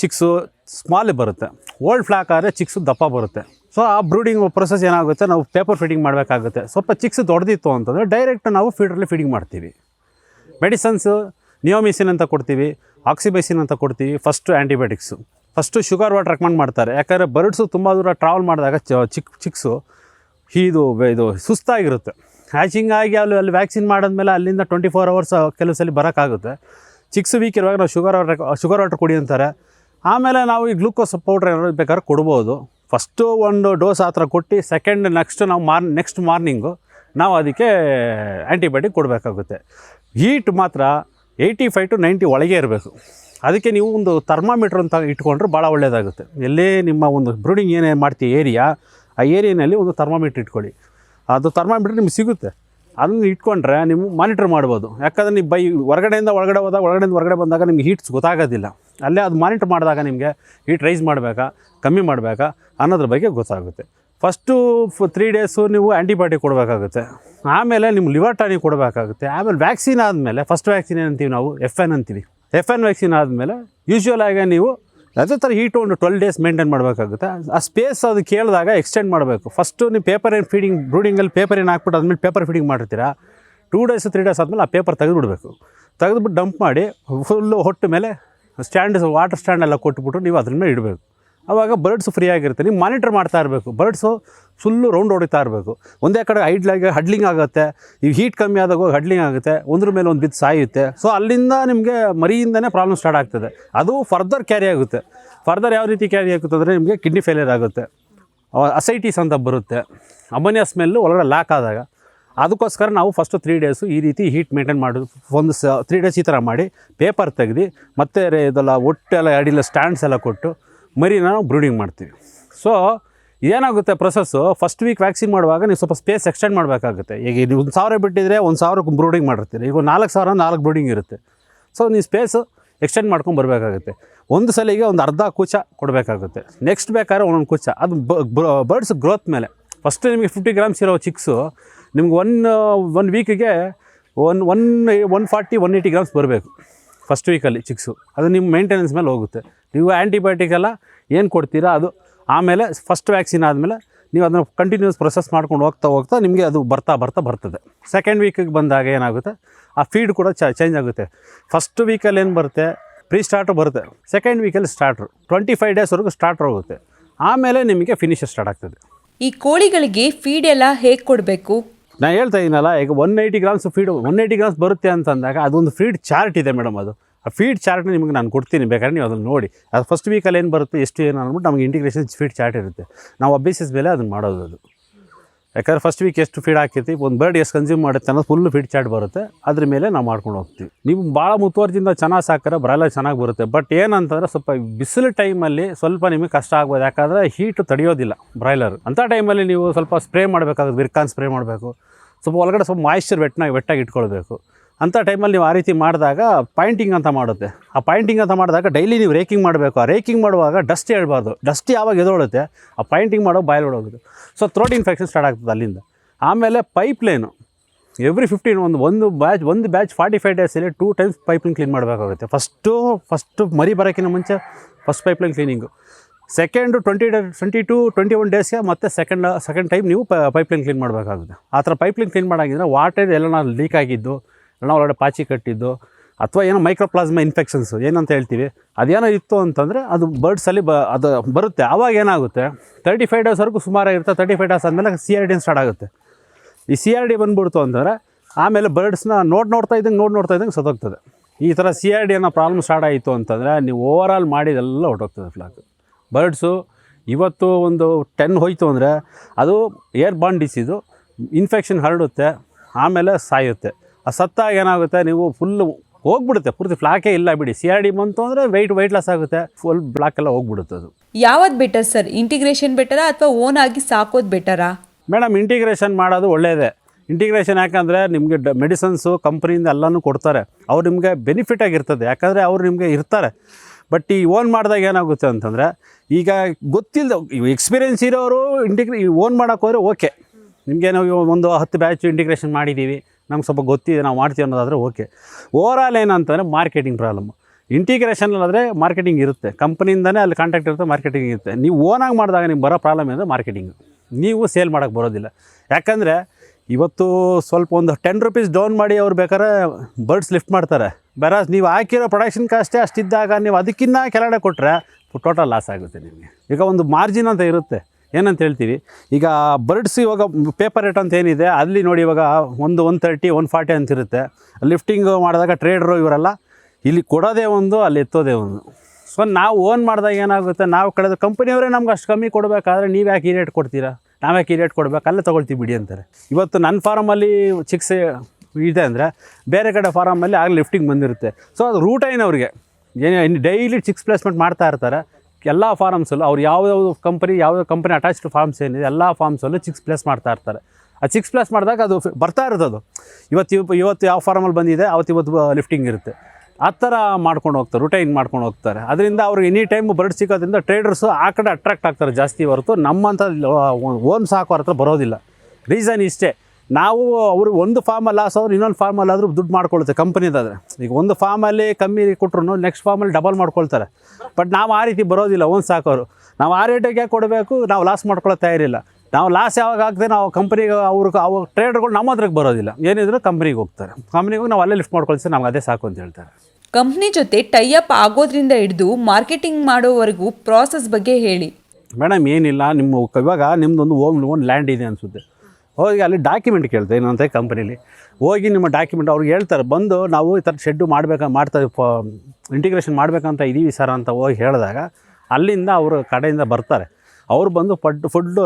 ಚಿಕ್ಸು ಸ್ಮಾಲ್ ಬರುತ್ತೆ. ಓಲ್ಡ್ ಫ್ಲಾಕ್ ಆದರೆ ಚಿಕ್ಸು ದಪ್ಪ ಬರುತ್ತೆ. ಸೊ ಆ ಬ್ರೂಡಿಂಗ್ ಪ್ರೊಸೆಸ್ ಏನಾಗುತ್ತೆ? ನಾವು ಪೇಪರ್ ಫೀಡಿಂಗ್ ಮಾಡಬೇಕಾಗುತ್ತೆ. ಸ್ವಲ್ಪ ಚಿಕ್ಸ್ ದೊಡ್ಡದಿತ್ತು ಅಂತಂದರೆ ಡೈರೆಕ್ಟ್ ನಾವು ಫೀಡ್ರಲ್ಲಿ ಫೀಡಿಂಗ್ ಮಾಡ್ತೀವಿ. ಮೆಡಿಸನ್ಸು ನಿಯೋಮಿಸಿನ್ ಅಂತ ಕೊಡ್ತೀವಿ ಆಕ್ಸಿಬೈಸಿನ್ ಅಂತ ಕೊಡ್ತೀವಿ first antibiotics first sugar water recommend ಮಾಡ್ತಾರೆ. ಯಾಕಂದರೆ ಬರ್ಡ್ಸು ತುಂಬ ದೂರ ಟ್ರಾವೆಲ್ ಮಾಡಿದಾಗ ಚ ಚಿಕ್ಕ ಚಿಕ್ಸು ಇದು ಇದು ಸುಸ್ತಾಗಿರುತ್ತೆ. ಹ್ಯಾಚಿಂಗ್ ಆಗಿ ಅಲ್ಲಿ ಅಲ್ಲಿ ವ್ಯಾಕ್ಸಿನ್ ಮಾಡಿದ್ಮೇಲೆ ಅಲ್ಲಿಂದ ಟ್ವೆಂಟಿ ಫೋರ್ ಅವರ್ಸ್ ಕೆಲವು ಸಲ ಬರೋಕ್ಕಾಗುತ್ತೆ. ಚಿಕ್ಸ್ ವೀಕ್ ಇರುವಾಗ ನಾವು ಶುಗರ್ ಶುಗರ್ ವಾಟರ್ ಕುಡಿ ಅಂತಾರೆ. ಆಮೇಲೆ ನಾವು ಈ ಗ್ಲೂಕೋಸ್ ಪೌಡ್ರ್ ಏನಾದ್ರು ಬೇಕಾದ್ರೆ ಕೊಡ್ಬೋದು. ಫಸ್ಟು ಒಂದು ಡೋಸ್ ಆ ಥರ ಕೊಟ್ಟು ಸೆಕೆಂಡ್ ನೆಕ್ಸ್ಟ್ ನಾವು ಮಾರ್ ನೆಕ್ಸ್ಟ್ ಮಾರ್ನಿಂಗು ನಾವು ಅದಕ್ಕೆ ಆ್ಯಂಟಿಬಯೋಟಿಕ್ ಕೊಡಬೇಕಾಗುತ್ತೆ. ಹೀಟ್ ಮಾತ್ರ ಏಯ್ಟಿ ಫೈವ್ ಟು ನೈಂಟಿ ಒಳಗೆ ಇರಬೇಕು. ಅದಕ್ಕೆ ನೀವು ಒಂದು ಥರ್ಮಾಮೀಟ್ರ್ ಅಂತ ಇಟ್ಕೊಂಡ್ರೆ ಭಾಳ ಒಳ್ಳೆಯದಾಗುತ್ತೆ ಎಲ್ಲೇ ನಿಮ್ಮ ಒಂದು ಬ್ರೂಡಿಂಗ್ ಏನೇ ಮಾಡ್ತೀವಿ ಏರಿಯಾ ಆ ಏರಿಯಾನಲ್ಲಿ ಒಂದು ಥರ್ಮಾಮೀಟ್ರ್ ಇಟ್ಕೊಳ್ಳಿ. ಅದು ಥರ್ಮಾಮೀಟ್ರ್ ನಿಮ್ಗೆ ಸಿಗುತ್ತೆ. ಅದನ್ನು ಇಟ್ಕೊಂಡ್ರೆ ನೀವು ಮಾನಿಟ್ರ್ ಮಾಡ್ಬೋದು. ಯಾಕಂದರೆ ನೀವು ಬೈ ಹೊರಗಡೆಯಿಂದ ಒಳಗಡೆ ಹೋದಾಗ, ಒಳಗಡೆಯಿಂದ ಹೊರಗಡೆ ಬಂದಾಗ ನಿಮ್ಗೆ ಹೀಟ್ಸ್ ಗೊತ್ತಾಗೋದಿಲ್ಲ. ಅಲ್ಲೇ ಅದು ಮಾನಿಟ್ರ್ ಮಾಡಿದಾಗ ನಿಮಗೆ ಹೀಟ್ ರೈಸ್ ಮಾಡಬೇಕಾ, ಕಮ್ಮಿ ಮಾಡಬೇಕಾ ಅನ್ನೋದ್ರ ಬಗ್ಗೆ ಗೊತ್ತಾಗುತ್ತೆ. ಫಸ್ಟು ತ್ರೀ ಡೇಸು ನೀವು ಆ್ಯಂಟಿಬಯೋಟಿಕ್ ಕೊಡಬೇಕಾಗುತ್ತೆ. ಆಮೇಲೆ ನಿಮ್ಮ ಲಿವರ್ ಟಾನಿಕ್ ಕೊಡಬೇಕಾಗುತ್ತೆ. ಆಮೇಲೆ ವ್ಯಾಕ್ಸಿನ್ ಆದಮೇಲೆ ಫಸ್ಟ್ ವ್ಯಾಕ್ಸಿನ್ ಏನಂತೀವಿ ನಾವು? ಎಫ್ ಎನ್ ಅಂತೀವಿ. ಎಫ್ ಎನ್ ವ್ಯಾಕ್ಸಿನ್ ಆದಮೇಲೆ ಯೂಶ್ವಲ್ ಆಗಿ ನೀವು ಅದೇ ಥರ ಹೀಟು ಒಂದು ಟ್ವೆಲ್ ಡೇಸ್ ಮೇಂಟೈನ್ ಮಾಡಬೇಕಾಗುತ್ತೆ. ಆ ಸ್ಪೇಸ್ ಅದು ಕೇಳಿದಾಗ ಎಕ್ಸ್ಟೆಂಡ್ ಮಾಡಬೇಕು. ಫಸ್ಟು ನೀವು ಪೇಪರ್ ಏನು ಫೀಡಿಂಗ್ ಬ್ರೂಡಿಂಗಲ್ಲಿ ಪೇಪರ್ ಏನು ಹಾಕ್ಬಿಟ್ಟು ಆದಮೇಲೆ ಪೇಪರ್ ಫೀಡಿಂಗ್ ಮಾಡಿರ್ತೀರಾ ಟೂ ಡೇಸ್ ತ್ರೀ ಡೇಸ್ ಆದಮೇಲೆ ಆ ಪೇಪರ್ ತೆಗೆದುಬಿಡಬೇಕು. ತೆಗೆದುಬಿಟ್ಟು ಡಂಪ್ ಮಾಡಿ ಫುಲ್ಲು ಹೊಟ್ಟು ಮೇಲೆ ಸ್ಟ್ಯಾಂಡ್ ವಾಟರ್ ಸ್ಟ್ಯಾಂಡ್ ಎಲ್ಲ ಕೊಟ್ಬಿಟ್ಟು ನೀವು ಅದ್ರ ಮೇಲೆ ಇಡಬೇಕು. ಆವಾಗ ಬರ್ಡ್ಸ್ ಫ್ರೀ ಆಗಿರುತ್ತೆ. ನೀವು ಮಾನಿಟರ್ ಮಾಡ್ತಾ ಇರಬೇಕು. ಬರ್ಡ್ಸು ಫುಲ್ಲು ರೌಂಡ್ ಹೊಡಿತಾ ಇರಬೇಕು. ಒಂದೇ ಕಡೆ ಹೈಡ್ಲಾಗಿ ಹಡ್ಲಿಂಗ್ ಆಗುತ್ತೆ. ಈ ಹೀಟ್ ಕಮ್ಮಿ ಆದಾಗ ಹಡ್ಲಿಂಗ್ ಆಗುತ್ತೆ. ಒಂದ್ರ ಮೇಲೆ ಒಂದು ಬಿದ್ದು ಸಾಯುತ್ತೆ. ಸೊ ಅಲ್ಲಿಂದ ನಿಮಗೆ ಮರಿಯಿಂದನೇ ಪ್ರಾಬ್ಲಮ್ ಸ್ಟಾರ್ಟ್ ಆಗ್ತದೆ. ಅದು ಫರ್ದರ್ ಕ್ಯಾರಿ ಆಗುತ್ತೆ. ಫರ್ದರ್ ಯಾವ ರೀತಿ ಕ್ಯಾರಿ ಆಗುತ್ತೆ ಅಂದರೆ ನಿಮಗೆ ಕಿಡ್ನಿ ಫೇಲಿಯರ್ ಆಗುತ್ತೆ. ಅಸೈಟಿಸ್ ಅಂತ ಬರುತ್ತೆ. ಅಮೋನಿಯಾ ಸ್ಮೆಲ್ಲು ಒಳಗಡೆ ಲ್ಯಾಕ್ ಆದಾಗ. ಅದಕ್ಕೋಸ್ಕರ ನಾವು ಫಸ್ಟು ತ್ರೀ ಡೇಸು ಈ ರೀತಿ ಹೀಟ್ ಮೇಂಟೈನ್ ಮಾಡೋದು ಒಂದು ಸ ತ್ರೀ ಡೇಸ್ ಈ ಥರ ಮಾಡಿ ಪೇಪರ್ ತೆಗೆದು, ಮತ್ತೆ ಇದೆಲ್ಲ, ಒಟ್ಟೆಲ್ಲ ಅಡಿಲ್ಲ ಸ್ಟ್ಯಾಂಡ್ಸ್ ಎಲ್ಲ ಕೊಟ್ಟು ಮರಿನ ನಾವು ಬ್ರೂಡಿಂಗ್ ಮಾಡ್ತೀವಿ. ಸೊ ಏನಾಗುತ್ತೆ ಪ್ರೊಸೆಸ್ಸು ಫಸ್ಟ್ ವೀಕ್ ವ್ಯಾಕ್ಸಿನ್ ಮಾಡುವಾಗ ನೀವು ಸ್ವಲ್ಪ ಸ್ಪೇಸ್ ಎಕ್ಸ್ಟೆಂಡ್ ಮಾಡಬೇಕಾಗುತ್ತೆ. ಈಗ ನೀವು ಒಂದು ಸಾವಿರ ಬಿಟ್ಟಿದ್ರೆ ಒಂದು ಸಾವಿರಕ್ಕೆ ಬ್ರೂಡಿಂಗ್ ಮಾಡಿರ್ತೀರಿ. ಈಗ ನಾಲ್ಕು ಸಾವಿರ ನಾಲ್ಕು ಬ್ರೂಡಿಂಗ್ ಇರುತ್ತೆ. ಸೊ ನೀವು ಸ್ಪೇಸ್ ಎಕ್ಸ್ಟೆಂಡ್ ಮಾಡ್ಕೊಂಡು ಬರಬೇಕಾಗುತ್ತೆ. ಒಂದು ಸಲಿಗೆ ಒಂದು ಅರ್ಧ ಕೂಚ ಕೊಡಬೇಕಾಗುತ್ತೆ. ನೆಕ್ಸ್ಟ್ ಬೇಕಾದ್ರೆ ಒಂದೊಂದು ಕೂಚ. ಅದು ಬರ್ಡ್ಸ್ ಗ್ರೋತ್ ಮೇಲೆ. ಫಸ್ಟ್ ನಿಮಗೆ ಫಿಫ್ಟಿ ಗ್ರಾಮ್ಸ್ ಇರೋ ಚಿಕ್ಸು ನಿಮ್ಗೆ one one ವೀಕಿಗೆ one one one forty one eighty grams ಬರಬೇಕು. ಫಸ್ಟ್ ವೀಕಲ್ಲಿ ಚಿಕ್ಸು ಅದು ನಿಮ್ಮ ಮೇಂಟೆನೆನ್ಸ್ ಮೇಲೆ ಹೋಗುತ್ತೆ. ನೀವು ಆ್ಯಂಟಿಬಯೋಟಿಕ್ ಎಲ್ಲ ಏನು ಕೊಡ್ತೀರಾ ಅದು ಆಮೇಲೆ ಫಸ್ಟ್ ವ್ಯಾಕ್ಸಿನ್ ಆದಮೇಲೆ ನೀವು ಅದನ್ನು ಕಂಟಿನ್ಯೂಸ್ ಪ್ರೊಸೆಸ್ ಮಾಡ್ಕೊಂಡು ಹೋಗ್ತಾ ಹೋಗ್ತಾ ನಿಮಗೆ ಅದು ಬರ್ತಾ ಬರ್ತಾ ಬರ್ತದೆ. ಸೆಕೆಂಡ್ ವೀಕಿಗೆ ಬಂದಾಗ ಏನಾಗುತ್ತೆ? ಆ ಫೀಡ್ ಕೂಡ ಚೇಂಜ್ ಆಗುತ್ತೆ. ಫಸ್ಟ್ ವೀಕಲ್ಲಿ ಏನು ಬರುತ್ತೆ? ಪ್ರೀ ಸ್ಟಾರ್ಟು ಬರುತ್ತೆ ಸೆಕೆಂಡ್ ವೀಕಲ್ಲಿ ಸ್ಟಾರ್ಟ್ರು ಟ್ವೆಂಟಿ ಫೈವ್ ಡೇಸ್ವರೆಗೂ ಸ್ಟಾರ್ಟ್ ಹೋಗುತ್ತೆ. ಆಮೇಲೆ ನಿಮಗೆ ಫಿನಿಶ್ ಸ್ಟಾರ್ಟ್ ಆಗ್ತದೆ. ಈ ಕೋಳಿಗಳಿಗೆ ಫೀಡ್ ಎಲ್ಲ ಹೇಗೆ ಕೊಡಬೇಕು? ನಾನು ಹೇಳ್ತಾ ಇದ್ದೀನಲ್ಲ ಈಗ one eighty grams feed one eighty grams ಬರುತ್ತೆ ಅಂತಂದಾಗ ಅದೊಂದು ಫೀಡ್ ಚಾರ್ಟ್ ಇದೆ ಮೇಡಮ್ ಅದು. ಆ ಫೀಡ್ ಚಾರ್ಟ್ನ ನಿಮಗೆ ನಾನು ಕೊಡ್ತೀನಿ, ಬೇಕಾದ್ರೆ ನೀವು ಅದನ್ನು ನೋಡಿ. ಅದು ಫಸ್ಟ್ ವೀಕಲ್ಲಿ ಏನು ಬರುತ್ತೆ, ಎಷ್ಟು ಏನು ಅಂದ್ಬಿಟ್ಟು ನಮಗೆ ಇಂಟಿಗ್ರೇಷನ್ ಫೀಡ್ ಚಾರ್ಟ್ ಇರುತ್ತೆ. ನಾವು ಬೇಸಿಸ್ ಮೇಲೆ ಅದನ್ನು ಮಾಡೋದು ಅದು. ಯಾಕಂದ್ರೆ ಫಸ್ಟ್ ವೀಕ್ ಎಷ್ಟು ಫೀಡ್ ಹಾಕಿರ್ತೀವಿ, ಒಂದು ಬರ್ಡ್ ಎಷ್ಟು ಕನ್ಸ್ಯೂಮ್ ಮಾಡುತ್ತೆ ಅನ್ನೋದು ಫುಲ್ ಫೀಡ್ ಚಾರ್ಟ್ ಬರುತ್ತೆ. ಅದ್ರ ಮೇಲೆ ನಾವು ಮಾಡ್ಕೊಂಡು ಹೋಗ್ತೀವಿ. ನೀವು ಭಾಳ ಮುತುವರ್ಜಿಯಿಂದ ಚೆನ್ನಾಗಿ ಸಾಕಾರೆ ಬ್ರಾಯ್ಲರ್ ಚೆನ್ನಾಗಿ ಬರುತ್ತೆ. ಬಟ್ ಏನಂತಂದರೆ ಸ್ವಲ್ಪ ಬಿಸಿಲು ಟೈಮಲ್ಲಿ ಸ್ವಲ್ಪ ನಿಮಗೆ ಕಷ್ಟ ಆಗ್ಬೋದು. ಯಾಕಂದರೆ ಹೀಟು ತಡೆಯೋದಿಲ್ಲ ಬ್ರಾಯ್ಲರ್ ಅಂಥ ಟೈಮಲ್ಲಿ ನೀವು ಸ್ವಲ್ಪ ಸ್ಪ್ರೇ ಮಾಡಬೇಕಾಗುತ್ತೆ ವಿರ್ಕಾನ್ ಸ್ಪ್ರೇ ಮಾಡಬೇಕು. ಸ್ವಲ್ಪ ಒಳಗಡೆ ಸ್ವಲ್ಪ ಮಾಯಿಶ್ಚರ್ ವೆಟ್ನಾಗಿ ವೆಟ್ಟಾಗಿ ಇಟ್ಕೊಳ್ಬೇಕು. ಅಂಥ ಟೈಮಲ್ಲಿ ನೀವು ಆ ರೀತಿ ಮಾಡಿದಾಗ ಪಾಯಿಂಟಿಂಗ್ ಅಂತ ಮಾಡುತ್ತೆ. ಆ ಪಾಯಿಂಟಿಂಗ್ ಅಂತ ಮಾಡಿದಾಗ ಡೈಲಿ ನೀವು ರೇಕಿಂಗ್ ಮಾಡಬೇಕು. ಆ ರೇಕಿಂಗ್ ಮಾಡುವಾಗ ಡಸ್ಟ್ ಹೇಳ್ಬಾರ್ದು. ಡಸ್ಟ್ ಯಾವಾಗ ಎದೊಳುತ್ತೆ, ಆ ಪಾಯಿಂಟಿಂಗ್ ಮಾಡೋ ಬಾಯಲ್ಲಿ ಹೊಡೋಗುತ್ತೆ ಸೊ ಥ್ರೋಟ್ ಇನ್ಫೆಕ್ಷನ್ ಸ್ಟಾರ್ಟ್ ಆಗ್ತದೆ ಅಲ್ಲಿಂದ. ಆಮೇಲೆ ಪೈಪ್ ಲೈನು ಎವ್ರಿ ಫಿಫ್ಟೀನ್ ಒಂದು ಒಂದು ಬ್ಯಾಚ್ ಒಂದು ಬ್ಯಾಚ್ ಫಾರ್ಟಿ ಫೈವ್ ಡೇಸಲ್ಲಿ ಟೂ ಟೈಮ್ಸ್ ಪೈಪ್ಲೈನ್ ಕ್ಲೀನ್ ಮಾಡಬೇಕಾಗುತ್ತೆ. ಫಸ್ಟು ಫಸ್ಟು ಮರಿ ಬರೋಕ್ಕಿಂತ ಮುಂಚೆ first pipeline cleaning second twenty day twenty two twenty one ಡೇಸ್ಗೆ ಮತ್ತೆ ಸೆಕೆಂಡ್ ಸೆಕೆಂಡ್ ಟೈಮ್ ನೀವು ಪೈಪ್ಲೈನ್ ಕ್ಲೀನ್ ಮಾಡಬೇಕಾಗುತ್ತೆ. ಆ ಥರ ಪೈಪ್ಲೈನ್ ಕ್ಲೀನ್ ಮಾಡಾಗಿದ್ದರೆ ವಾಟರ್ ಎಲ್ಲ ಲೀಕ್ ಆಗಿದ್ದು ಎಲ್ಲ ಒಳಗಡೆ ಪಾಚಿ ಕಟ್ಟಿದ್ದು ಅಥವಾ ಏನೋ ಮೈಕ್ರೋಪ್ಲಾಸ್ಮಾ ಇನ್ಫೆಕ್ಷನ್ಸು, ಏನಂತ ಹೇಳ್ತೀವಿ, ಅದೇನೋ ಇತ್ತು ಅಂತಂದರೆ ಅದು ಬರ್ಡ್ಸಲ್ಲಿ ಬ ಅದು ಬರುತ್ತೆ. ಆವಾಗ ಏನಾಗುತ್ತೆ ತರ್ಟಿ ಫೈವ್ ಡೇಸ್ವರೆಗೂ ಸುಮಾರಾಗಿರುತ್ತೆ ತರ್ಟಿ ಫೈವ್ ಡೇಸ್ ಆದಮೇಲೆ ಸಿ ಆರ್ ಡಿ ಸ್ಟಾರ್ಟ್ ಆಗುತ್ತೆ. ಈ ಸಿ ಆರ್ ಡಿ ಬಂದ್ಬಿಡ್ತು ಅಂತಂದರೆ ಆಮೇಲೆ ಬರ್ಡ್ಸ್ನ ನೋಡಿ ನೋಡ್ತಾ ಇದ್ದಂಗೆ, ನೋಡಿ ನೋಡ್ತಾ ಇದ್ದಂಗೆ ಸತ್ತೋಗ್ತದೆ ಈ ಥರ ಸಿ ಆರ್ ಡಿ ಅನ್ನೋ ಪ್ರಾಬ್ಲಮ್ ಸ್ಟಾರ್ಟ್ ಆಯಿತು ಅಂತಂದರೆ ನೀವು ಓವರ್ ಆಲ್ ಮಾಡಿದೆಲ್ಲ ಹೊರಟೋಗ್ತದೆ ಫ್ಲಾಕ್ ಬರ್ಡ್ಸು ಇವತ್ತು ಒಂದು ಟೆನ್ ಹೋಯ್ತು ಅಂದರೆ ಅದು ಏರ್ ಬಾಂಡ್ ಡಿಸೀಸು ಇನ್ಫೆಕ್ಷನ್ ಹರಡುತ್ತೆ, ಆಮೇಲೆ ಸಾಯುತ್ತೆ. ಆ ಸತ್ತಾಗ ಏನಾಗುತ್ತೆ ನೀವು ಫುಲ್ಲು ಹೋಗ್ಬಿಡುತ್ತೆ. ಪೂರ್ತಿ ಫ್ಲಾಕೇ ಇಲ್ಲ ಬಿಡಿ. ಸಿ ಆರ್ ಡಿ ಬಂತು ಅಂದರೆ ವೆಯ್ಟ್ ವೆಯ್ಟ್ ಲಾಸ್ ಆಗುತ್ತೆ. ಫುಲ್ ಬ್ಲಾಕ್ ಎಲ್ಲ ಹೋಗ್ಬಿಡುತ್ತೆ ಅದು. ಯಾವ್ದು ಬೆಟರ್ ಸರ್ ಇಂಟಿಗ್ರೇಷನ್ ಬೆಟರಾ ಅಥವಾ ಓನ್ ಆಗಿ ಸಾಕೋದು ಬೆಟರಾ ಮೇಡಮ್ ಇಂಟಿಗ್ರೇಷನ್ ಮಾಡೋದು ಒಳ್ಳೆಯದೇ ಇಂಟಿಗ್ರೇಷನ್ ಯಾಕಂದರೆ ನಿಮಗೆ ಡ ಮೆಡಿಸನ್ಸು ಕಂಪ್ನಿಯಿಂದ ಎಲ್ಲನೂ ಕೊಡ್ತಾರೆ. ಅವ್ರು ನಿಮಗೆ ಬೆನಿಫಿಟ್ ಆಗಿರ್ತದೆ. ಯಾಕಂದರೆ ಅವ್ರು ನಿಮಗೆ ಇರ್ತಾರೆ. ಬಟ್ ಈ ಓನ್ ಮಾಡಿದಾಗ ಏನಾಗುತ್ತೆ ಅಂತಂದರೆ ಈಗ ಗೊತ್ತಿಲ್ಲದ ಎಕ್ಸ್ಪೀರಿಯೆನ್ಸ್ ಇರೋರು ಇಂಟಿಗ್ರೇ ಓನ್ ಮಾಡೋಕ್ಕೋದ್ರೆ ಓಕೆ ನಿಮಗೆ ನಾವು ಒಂದು ಹತ್ತು ಬ್ಯಾಚು ಇಂಟಿಗ್ರೇಷನ್ ಮಾಡಿದ್ದೀವಿ ನಮ್ಗೆ ಸ್ವಲ್ಪ ಗೊತ್ತಿದೆ, ನಾವು ಮಾಡ್ತೀವಿ ಅನ್ನೋದಾದರೆ ಓಕೆ. ಓವರಾಲ್ ಏನಂತಂದರೆ ಮಾರ್ಕೆಟಿಂಗ್ ಪ್ರಾಬ್ಲಮ್ ಇಂಟಿಗ್ರೇಷನ್ ಆದರೆ ಮಾರ್ಕೆಟಿಂಗ್ ಇರುತ್ತೆ. ಕಂಪ್ನಿಯಿಂದನೇ ಅಲ್ಲಿ ಕಾಂಟ್ಯಾಕ್ಟ್ ಇರುತ್ತೆ ಮಾರ್ಕೆಟಿಂಗ್ ಇರುತ್ತೆ. ನೀವು ಓನಾಗಿ ಮಾಡಿದಾಗ ನಿಮ್ಗೆ ಬರೋ ಪ್ರಾಬ್ಲಮ್ ಏನಂದರೆ ಮಾರ್ಕೆಟಿಂಗ್ ನೀವು ಸೇಲ್ ಮಾಡೋಕ್ಕೆ ಬರೋದಿಲ್ಲ. ಯಾಕಂದರೆ ಇವತ್ತು ಸ್ವಲ್ಪ ಒಂದು ಟೆನ್ ರುಪೀಸ್ ಡೌನ್ ಮಾಡಿ ಅವ್ರು ಬೇಕಾದ್ರೆ ಬರ್ಡ್ಸ್ ಲಿಫ್ಟ್ ಮಾಡ್ತಾರೆ. ಬೇರೆ ನೀವು ಹಾಕಿರೋ ಪ್ರೊಡಕ್ಷನ್ ಕಾಸ್ಟೇ ಅಷ್ಟಿದ್ದಾಗ ನೀವು ಅದಕ್ಕಿಂತ ಕೆಳಗಡೆ ಕೊಟ್ಟರೆ ಟೋಟಲ್ ಲಾಸ್ ಆಗುತ್ತೆ ನಿಮಗೆ. ಈಗ ಒಂದು ಮಾರ್ಜಿನ್ ಅಂತ ಇರುತ್ತೆ. ಏನಂತ ಹೇಳ್ತೀವಿ? ಈಗ ಬರ್ಡ್ಸ್ ಇವಾಗ ಪೇಪರ್ ರೇಟ್ ಅಂತ ಏನಿದೆ, ಅಲ್ಲಿ ನೋಡಿ ಇವಾಗ ಒಂದು ಒನ್ ತರ್ಟಿ ಒನ್ ಫಾರ್ಟಿ ಅಂತಿರುತ್ತೆ ಲಿಫ್ಟಿಂಗ್ ಮಾಡಿದಾಗ ಟ್ರೇಡ್ರು ಇವರೆಲ್ಲ ಇಲ್ಲಿ ಕೊಡೋದೇ ಒಂದು, ಅಲ್ಲಿ ಎತ್ತೋದೇ ಒಂದು. ಸೊ ನಾವು ಓನ್ ಮಾಡಿದಾಗ ಏನಾಗುತ್ತೆ? ನಾವು ಕಳೆದ ಕಂಪನಿಯವರೇ ನಮ್ಗೆ ಅಷ್ಟು ಕಮ್ಮಿ ಕೊಡಬೇಕಾದ್ರೆ ನೀವು ಯಾಕೆ ಈ ರೇಟ್ ಕೊಡ್ತೀರಾ? ನಾವು ಯಾಕೆ ಈ ರೇಟ್ ಕೊಡ್ಬೇಕು? ಅಲ್ಲೇ ತೊಗೊಳ್ತೀವಿ ಬಿಡಿ ಅಂತಾರೆ. ಇವತ್ತು ನನ್ನ ಫಾರಮಲ್ಲಿ ಚಿಕ್ಸ್ ಇದೆ ಅಂದರೆ ಬೇರೆ ಕಡೆ ಫಾರಮಲ್ಲಿ ಆಗಲಿ ಲಿಫ್ಟಿಂಗ್ ಬಂದಿರುತ್ತೆ. ಸೊ ಅದು ರೂಟೈನ್ ಅವ್ರಿಗೆ ಏನು ಡೈಲಿ ಚಿಕ್ಸ್ ಪ್ಲೇಸ್ಮೆಂಟ್ ಮಾಡ್ತಾ ಇರ್ತಾರೆ. ಎಲ್ಲ ಫಾರಮ್ಸಲ್ಲೂ ಅವ್ರು ಯಾವ್ಯಾವ ಕಂಪನಿ ಯಾವ್ಯಾವ ಕಂಪನಿ ಅಟ್ಯಾಚ್ಡ್ ಫಾರ್ಮ್ಸ್ ಏನಿದೆ, ಎಲ್ಲ ಫಾರ್ಮ್ಸಲ್ಲೂ ಚಿಕ್ಸ್ ಪ್ಲೇಸ್ ಮಾಡ್ತಾ ಇರ್ತಾರೆ. ಆ ಚಿಕ್ಸ್ ಪ್ಲೇಸ್ ಮಾಡಿದಾಗ ಅದು ಬರ್ತಾ ಇರೋದು ಅದು ಇವತ್ತು ಇವ್- ಇವತ್ತು ಯಾವ ಫಾರ್ಮಲ್ಲಿ ಬಂದಿದೆ, ಅವತ್ತು ಇವತ್ತು ಲಿಫ್ಟಿಂಗ್ ಇರುತ್ತೆ. ಆ ಥರ ಮಾಡ್ಕೊಂಡು ಹೋಗ್ತಾರೆ ರುಟೈನ್ ಮಾಡ್ಕೊಂಡು ಹೋಗ್ತಾರೆ. ಅದರಿಂದ ಅವ್ರಿಗೆ ಎನಿ ಟೈಮ್ ಬರ್ಡ್ ಸಿಗೋದ್ರಿಂದ ಟ್ರೇಡರ್ಸು ಆ ಕಡೆ ಅಟ್ರಾಕ್ಟ್ ಆಗ್ತಾರೆ ಜಾಸ್ತಿ ಹೊರತು. ನಮ್ಮಂಥ ಓನ್ ಸಾಕೋರ ಹತ್ರ ಬರೋದಿಲ್ಲ. ರೀಸನ್ ಇಷ್ಟೇ. ನಾವು ಅವರು ಒಂದು ಫಾರ್ಮಲ್ಲಿ ಲಾಸ್ ಆದ್ರೆ ಇನ್ನೊಂದು ಫಾರ್ಮಲ್ಲಿ ಆದರೂ ದುಡ್ಡು ಮಾಡ್ಕೊಳುತ್ತೆ ಕಂಪ್ನಿದಾದ್ರೆ ಈಗ ಒಂದು ಫಾರ್ಮಲ್ಲಿ ಕಮ್ಮಿ ಕೊಟ್ಟರು ನೆಕ್ಸ್ಟ್ ಫಾರ್ಮಲ್ಲಿ ಡಬಲ್ ಮಾಡ್ಕೊಳ್ತಾರೆ. ಬಟ್ ನಾವು ಆ ರೀತಿ ಬರೋದಿಲ್ಲ ಒಂದು ಸಾಕೋರು. ನಾವು ಆ ರೇಟಿಗೆ ಕೊಡಬೇಕು ನಾವು ಲಾಸ್ ಮಾಡ್ಕೊಳ್ಳೋ ತಯಾರಿಲ್ಲ. ನಾವು ಲಾಸ್ ಯಾವಾಗ ಆಗ್ತದೆ ನಾವು ಕಂಪ್ನಿಗೆ ಅವ್ರಿಗೆ ಅವ್ರ ಟ್ರೇಡರ್ಗಳು ನಮ್ಮ ಹತ್ರಕ್ಕೆ ಬರೋದಿಲ್ಲ. ಏನಿದ್ರು ಕಂಪ್ನಿಗೆ ಹೋಗ್ತಾರೆ. ಕಂಪ್ನಿಗೆ ಹೋಗಿ ನಾವು ಅಲ್ಲೇ ಲಿಫ್ಟ್ ಮಾಡ್ಕೊಳ್ತೀವಿ ನಮ್ಗೆ ಅದೇ ಸಾಕು ಅಂತ ಹೇಳ್ತಾರೆ. ಕಂಪ್ನಿ ಜೊತೆ ಟೈಅಪ್ ಆಗೋದ್ರಿಂದ ಹಿಡಿದು ಮಾರ್ಕೆಟಿಂಗ್ ಮಾಡೋವರೆಗೂ ಪ್ರಾಸೆಸ್ ಬಗ್ಗೆ ಹೇಳಿ. ಮೇಡಮ್ ಏನಿಲ್ಲ ನಿಮ್ಮ ಇವಾಗ ನಿಮ್ಮದೊಂದು ಓನ್ ಓನ್ ಲ್ಯಾಂಡ್ ಇದೆ ಅನಿಸುತ್ತೆ. ಹೋಗಿ ಅಲ್ಲಿ ಡಾಕ್ಯುಮೆಂಟ್ ಕೇಳ್ತಾರೆ ಏನಂತೆ ಕಂಪ್ನೀಲಿ ಹೋಗಿ ನಿಮ್ಮ ಡಾಕ್ಯುಮೆಂಟ್ ಅವ್ರಿಗೆ ಹೇಳ್ತಾರೆ, ಬಂದು ನಾವು ಈ ಥರ ಶೆಡ್ಡು ಮಾಡಬೇಕಾ, ಮಾಡ್ತಾ ಇಂಟಿಗ್ರೇಷನ್ ಮಾಡಬೇಕಂತ ಇದ್ದೀವಿ ಸರ್ ಅಂತ ಹೋಗಿ ಹೇಳಿದಾಗ ಅಲ್ಲಿಂದ ಅವರು ಕಡೆಯಿಂದ ಬರ್ತಾರೆ. ಅವ್ರು ಬಂದು ಪಡ್ ಫುಡ್ಡು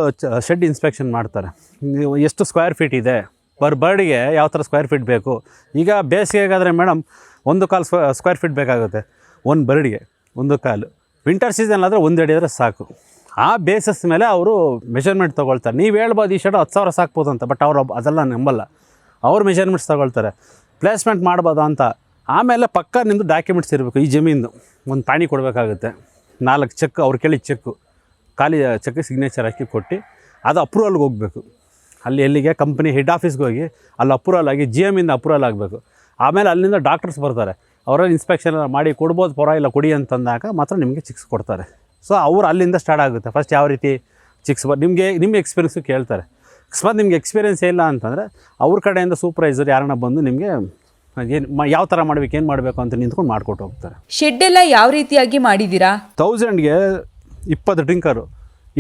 ಶೆಡ್ ಇನ್ಸ್ಪೆಕ್ಷನ್ ಮಾಡ್ತಾರೆ. ಎಷ್ಟು ಸ್ಕ್ವೇರ್ ಫೀಟ್ ಇದೆ? ಪರ್ ಬರ್ಡ್ಗೆ ಯಾವ ಥರ ಸ್ಕ್ವೇರ್ ಫೀಟ್ ಬೇಕು? ಈಗ ಬೇಸಿಗೆಗಾದರೆ ಮೇಡಮ್ ಒಂದು ಕಾಲು ಸ್ಕ್ವ ಸ್ಕ್ವೇರ್ ಫೀಟ್ ಬೇಕಾಗುತ್ತೆ. ಒಂದು ಬರ್ಡ್ಗೆ ಒಂದು ಕಾಲು. ವಿಂಟರ್ ಸೀಸನ್ ಆದರೆ ಒಂದು ಅಡಿ ಆದರೆ ಸಾಕು. ಆ ಬೇಸಸ್ ಮೇಲೆ ಅವರು ಮೆಷರ್ಮೆಂಟ್ ತೊಗೊಳ್ತಾರೆ. ನೀವು ಹೇಳ್ಬೋದು ಈ ಶರ್ಟ್ ಹತ್ತು ಸಾವಿರ ಸಾಕ್ಬೋದು ಅಂತ ಬಟ್ ಅವ್ರು ಅದೆಲ್ಲ ನಂಬಲ್ಲ. ಅವ್ರು ಮೆಷರ್ಮೆಂಟ್ಸ್ ತೊಗೊಳ್ತಾರೆ. ಪ್ಲೇಸ್ಮೆಂಟ್ ಮಾಡ್ಬೋದು ಅಂತ. ಆಮೇಲೆ ಪಕ್ಕ ನಿಮ್ಮದು ಡಾಕ್ಯುಮೆಂಟ್ಸ್ ಇರಬೇಕು, ಈ ಜಮೀನು ಒಂದು ಪಾಣಿ ಕೊಡಬೇಕಾಗುತ್ತೆ. ನಾಲ್ಕು ಚೆಕ್, ಅವ್ರು ಕೇಳಿ ಚೆಕ್ಕು. ಖಾಲಿ ಚೆಕ್ ಸಿಗ್ನೇಚರ್ ಹಾಕಿ ಕೊಟ್ಟು, ಅದು ಅಪ್ರೂವಲ್ಗೆ ಹೋಗಬೇಕು. ಅಲ್ಲಿ ಎಲ್ಲಿಗೆ ಕಂಪ್ನಿ ಹೆಡ್ ಆಫೀಸ್ಗೆ ಹೋಗಿ, ಅಲ್ಲಿ ಅಪ್ರೂವಲ್ ಆಗಿ ಜಿ ಎಮ್ಮಿಂದ ಅಪ್ರೂವಲ್ ಆಗಬೇಕು. ಆಮೇಲೆ ಅಲ್ಲಿಂದ ಡಾಕ್ಟರ್ಸ್ ಬರ್ತಾರೆ. ಅವರಲ್ಲಿ ಇನ್ಸ್ಪೆಕ್ಷನ್ ಮಾಡಿ, ಕೊಡ್ಬೋದು ಇಲ್ಲ, ಕೊಡಿ ಅಂತಂದಾಗ ಮಾತ್ರ ನಿಮಗೆ ಚಿಕ್ಸ್ ಕೊಡ್ತಾರೆ. ಸೊ ಅವ್ರು ಅಲ್ಲಿಂದ ಸ್ಟಾರ್ಟ್ ಆಗುತ್ತೆ. ಫಸ್ಟ್ ಯಾವ ರೀತಿ ಚಿಕ್ಸ್ ಬ ನಿಮಗೆ ನಿಮ್ಮ ಎಕ್ಸ್ಪೀರಿಯನ್ಸು ಕೇಳ್ತಾರೆ. ಅಕಸ್ಮಾತ್ ನಿಮ್ಗೆ ಎಕ್ಸ್ಪೀರಿಯನ್ಸ್ ಇಲ್ಲ ಅಂತಂದರೆ ಅವ್ರ ಕಡೆಯಿಂದ ಸೂಪರ್ವೈಸರ್ ಯಾರನ್ನ ಬಂದು ನಿಮಗೆ ಏನು ಯಾವ ಥರ ಮಾಡ್ಬೇಕು ಏನು ಮಾಡಬೇಕು ಅಂತ ನಿಂತ್ಕೊಂಡು ಮಾಡಿಕೊಟ್ಟು ಹೋಗ್ತಾರೆ. ಶೆಡ್ ಎಲ್ಲ ಯಾವ ರೀತಿಯಾಗಿ ಮಾಡಿದ್ದೀರಾ ತೌಸಂಡ್ಗೆ ಇಪ್ಪತ್ತು ಡ್ರಿಂಕರು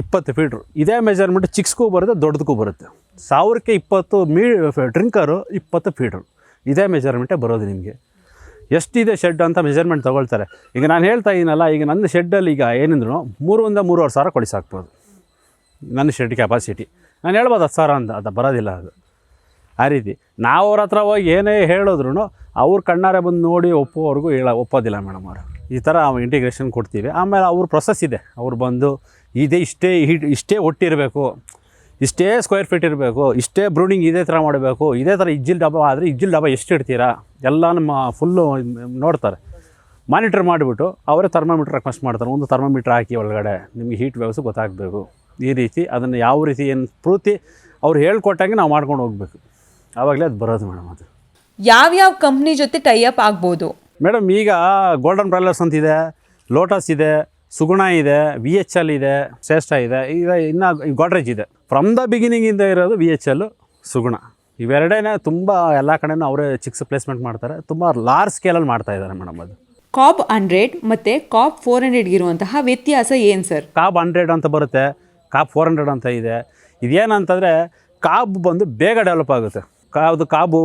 ಇಪ್ಪತ್ತು ಫೀಟ್ರು ಇದೇ ಮೆಜರ್ಮೆಂಟ್ ಚಿಕ್ಸ್ಗೂ ಬರುತ್ತೆ ದೊಡ್ಡದಕ್ಕೂ ಬರುತ್ತೆ. ಸಾವಿರಕ್ಕೆ ಇಪ್ಪತ್ತು ಮೀ ಡ್ರಿಂಕರು ಇಪ್ಪತ್ತು ಫೀಟ್ರು ಇದೇ ಮೆಜರ್ಮೆಂಟೇ ಬರೋದು ನಿಮಗೆ. ಎಷ್ಟಿದೆ ಶೆಡ್ ಅಂತ ಮೆಜರ್ಮೆಂಟ್ ತೊಗೊಳ್ತಾರೆ. ಈಗ ನಾನು ಹೇಳ್ತಾ ಇದ್ದೀನಲ್ಲ ಈಗ ನನ್ನ ಶೆಡ್ಡಲ್ಲಿ ಈಗ ಏನಿದ್ರು ಮೂರಿಂದ ಮೂರುವರೆ ಸಾವಿರ ಕೊಡಿ ಸಾಕ್ಬೋದು. ನನ್ನ ಶೆಡ್ ಕೆಪಾಸಿಟಿ ನಾನು ಹೇಳ್ಬೋದು ಹತ್ತು ಸಾವಿರ ಅಂತ ಅದು ಬರೋದಿಲ್ಲ ಅದು. ಆ ರೀತಿ. ನಾವು ಅವ್ರ ಹತ್ರ ಹೋಗಿ ಏನೇ ಹೇಳಿದ್ರು ಅವ್ರ ಕಣ್ಣಾರೆ ಬಂದು ನೋಡಿ ಒಪ್ಪೋವರೆಗೂ ಹೇಳ, ಒಪ್ಪೋದಿಲ್ಲ ಮೇಡಮ್ ಅವರು. ಈ ಥರ ಇಂಟಿಗ್ರೇಷನ್ ಕೊಡ್ತೀವಿ. ಆಮೇಲೆ ಅವ್ರ ಪ್ರೊಸೆಸ್ ಇದೆ. ಅವ್ರು ಬಂದು, ಇದೇ ಇಷ್ಟೇ ಇಷ್ಟೇ ಒಟ್ಟಿರಬೇಕು. ಇಷ್ಟೇ ಸ್ಕ್ವೇರ್ ಫೀಟ್ ಇರಬೇಕು ಇಷ್ಟೇ ಬ್ರೂಡಿಂಗ್ ಇದೇ ಥರ ಮಾಡಬೇಕು ಇದೇ ಥರ ಇಜ್ಜಿಲ್ ಡಬ್ಬ ಆದರೆ ಇಜ್ಜಿಲ್ ಡಬ್ಬ ಎಷ್ಟು ಇಡ್ತೀರಾ? ಎಲ್ಲ ನಮ್ಮ ಫುಲ್ಲು ನೋಡ್ತಾರೆ. ಮಾನಿಟರ್ ಮಾಡಿಬಿಟ್ಟು ಅವರೇ ಥರ್ಮಾಮೀಟ್ರ್ ರೆಕ್ವೆಸ್ಟ್ ಮಾಡ್ತಾರೆ ಒಂದು ಥರ್ಮಾಮೀಟ್ರ್ ಹಾಕಿ ಒಳಗಡೆ. ನಿಮಗೆ ಹೀಟ್ ವ್ಯವಸ್ಥೆ ಗೊತ್ತಾಗಬೇಕು. ಈ ರೀತಿ ಅದನ್ನು ಯಾವ ರೀತಿ ಏನು ಪೂರ್ತಿ ಅವ್ರು ಹೇಳ್ಕೊಟ್ಟಂಗೆ ನಾವು ಮಾಡ್ಕೊಂಡು ಹೋಗಬೇಕು. ಆವಾಗಲೇ ಅದು ಬರೋದು ಮೇಡಮ್ ಅದು. ಯಾವ್ಯಾವ ಕಂಪ್ನಿ ಜೊತೆ ಟೈ ಅಪ್ ಆಗ್ಬೋದು? ಮೇಡಮ್ ಈಗ ಗೋಲ್ಡನ್ ಬ್ರಾಯ್ಲರ್ಸ್ ಅಂತಿದೆ ಲೋಟಸ್ ಇದೆ ಸುಗುಣ ಇದೆ ವಿ ಎಚ್ ಎಲ್ ಇದೆ ಶ್ರೇಷ್ಠ ಇದೆ ಈಗ ಇನ್ನು ಗೋಡ್ರೇಜ್ ಇದೆ. ಫ್ರಮ್ ದ ಬಿಗಿನಿಂಗಿಂದ ಇರೋದು ವಿ ಎಚ್ ಎಲ್ ಸುಗುಣ. ಇವೆರಡೇ ತುಂಬ ಎಲ್ಲ ಕಡೆನೂ ಅವರೇ ಚಿಕ್ಸ್ ಪ್ಲೇಸ್ಮೆಂಟ್ ಮಾಡ್ತಾರೆ. ತುಂಬ ಲಾರ್ಜ್ ಸ್ಕೇಲಲ್ಲಿ ಮಾಡ್ತಾ ಇದ್ದಾರೆ ಮೇಡಮ್ ಅದು. ಕಾಬ್ ಹಂಡ್ರೆಡ್ ಮತ್ತು ಕಾಬ್ ಫೋರ್ ಹಂಡ್ರೆಡ್ಗಿರುವಂತಹ ವ್ಯತ್ಯಾಸ ಏನು ಸರ್ ಕಾಬ್ ಹಂಡ್ರೆಡ್ ಅಂತ ಬರುತ್ತೆ. ಕಾಬ್ ಫೋರ್ ಹಂಡ್ರೆಡ್ ಅಂತ ಇದೆ. ಇದೇನಂತಂದರೆ ಕಾಬ್ ಬಂದು ಬೇಗ ಡೆವಲಪ್ ಆಗುತ್ತೆ. ಕಾದು ಕಾಬು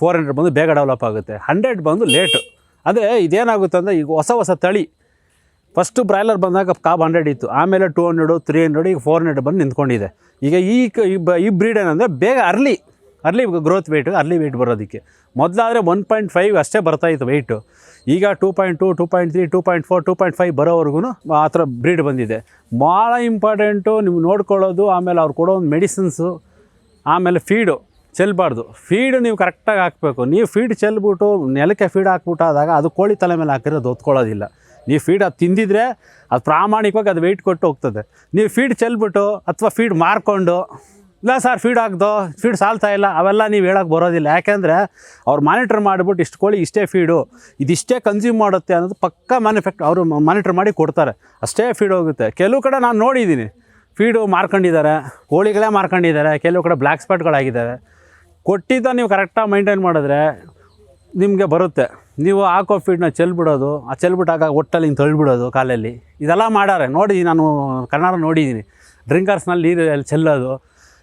ಫೋರ್ ಹಂಡ್ರೆಡ್ ಬಂದು ಬೇಗ ಡೆವಲಪ್ ಆಗುತ್ತೆ. ಹಂಡ್ರೆಡ್ ಬಂದು ಲೇಟು ಅಂದರೆ ಇದೇನಾಗುತ್ತೆ ಅಂದರೆ ಈಗ ಹೊಸ ಹೊಸ ತಳಿ. ಫಸ್ಟು ಬ್ರಾಯ್ಲರ್ ಬಂದಾಗ ಕಾಬ್ ಹಂಡ್ರೆಡ್ ಇತ್ತು. ಆಮೇಲೆ ಟೂ ಹಂಡ್ರೆಡು ತ್ರೀ ಹಂಡ್ರೆಡ್ ಈಗ ಫೋರ್ ಹಂಡ್ರೆಡ್ ಬಂದು ನಿಂತ್ಕೊಂಡಿದೆ. ಈಗ ಈ ಈ ಬ್ರೀಡ್ ಏನಂದರೆ ಬೇಗ early early growth weight early weight ಬರೋದಕ್ಕೆ. ಮೊದಲಾದರೆ ಒನ್ ಪಾಯಿಂಟ್ ಫೈವ್ ಅಷ್ಟೇ ಬರ್ತಾಯಿತ್ತು ವೆಯ್ಟು ಈಗ two point two two point three two point four two point five ಬರೋವರೆಗೂ ಆ ಥರ ಬ್ರೀಡ್ ಬಂದಿದೆ. ಭಾಳ ಇಂಪಾರ್ಟೆಂಟು ನೀವು ನೋಡ್ಕೊಳ್ಳೋದು, ಆಮೇಲೆ ಅವ್ರು ಕೊಡೋ ಒಂದು ಮೆಡಿಸಿನ್ಸು ಆಮೇಲೆ ಫೀಡು ಚೆಲ್ಲಬಾರ್ದು ಫೀಡ್ ನೀವು ಕರೆಕ್ಟಾಗಿ ಹಾಕಬೇಕು. ನೀವು ಫೀಡ್ ಚೆಲ್ಬಿಟ್ಟು ನೆಲಕ್ಕೆ ಫೀಡ್ ಹಾಕ್ಬಿಟ್ಟಾದಾಗ ಅದು ಕೋಳಿ ತಲೆ ಮೇಲೆ ಹಾಕಿರೋದು ಹೊತ್ಕೊಳ್ಳೋದಿಲ್ಲ. ನೀವು ಫೀಡ್ ಅದು ತಿಂದಿದ್ರೆ ಅದು ಪ್ರಾಮಾಣಿಕವಾಗಿ ಅದು ವೆಯ್ಟ್ ಕೊಟ್ಟು ಹೋಗ್ತದೆ. ನೀವು ಫೀಡ್ ಚೆಲ್ಬಿಟ್ಟು ಅಥವಾ ಫೀಡ್ ಮಾರ್ಕೊಂಡು, ಇಲ್ಲ ಸರ್ ಫೀಡ್ ಹಾಕ್ದು ಫೀಡ್ ಸಾಲ್ತಾ ಇಲ್ಲ, ಅವೆಲ್ಲ ನೀವು ಹೇಳೋಕೆ ಬರೋದಿಲ್ಲ. ಯಾಕೆಂದರೆ ಅವ್ರು ಮಾನಿಟರ್ ಮಾಡಿಬಿಟ್ಟು ಇಷ್ಟು ಕೋಳಿ ಇಷ್ಟೇ ಫೀಡು ಇದಿಷ್ಟೇ ಕನ್ಸ್ಯೂಮ್ ಮಾಡುತ್ತೆ ಅನ್ನೋದು ಪಕ್ಕ ಮ್ಯಾನುಫ್ಯಾಕ್ಟ್ ಅವರು ಮಾನಿಟರ್ ಮಾಡಿ ಕೊಡ್ತಾರೆ. ಅಷ್ಟೇ ಫೀಡ್ ಹೋಗುತ್ತೆ. ಕೆಲವು ಕಡೆ ನಾನು ನೋಡಿದ್ದೀನಿ ಫೀಡು ಮಾರ್ಕೊಂಡಿದ್ದಾರೆ. ಕೋಳಿಗಳೇ ಮಾರ್ಕೊಂಡಿದ್ದಾರೆ. ಕೆಲವು ಕಡೆ ಬ್ಲ್ಯಾಕ್ ಸ್ಪಾಟ್ಗಳಾಗಿದ್ದಾವೆ ಕೊಟ್ಟಿದ್ದ ನೀವು ಕರೆಕ್ಟಾಗಿ ಮೈಂಟೈನ್ ಮಾಡಿದ್ರೆ ನಿಮಗೆ ಬರುತ್ತೆ. ನೀವು ಹಾಕೋ ಫೀಡ್ನ ಚೆಲ್ಬಿಡೋದು, ಆ ಚೆಲ್ಬಿಟ್ಟಾಗ ಒಟ್ಟಲ್ಲಿ ಹಿಂಗೆ ತಳ್ಳಿಬಿಡೋದು ಕಾಲಲ್ಲಿ. ಇದೆಲ್ಲ ಮಾಡಾರೆ ನೋಡಿ ನಾನು ಕನ್ನಡ ನೋಡಿದ್ದೀನಿ ಡ್ರಿಂಕರ್ಸ್ನಲ್ಲಿ ನೀರು ಎಲ್ಲಿ ಚೆಲ್ಲೋದು.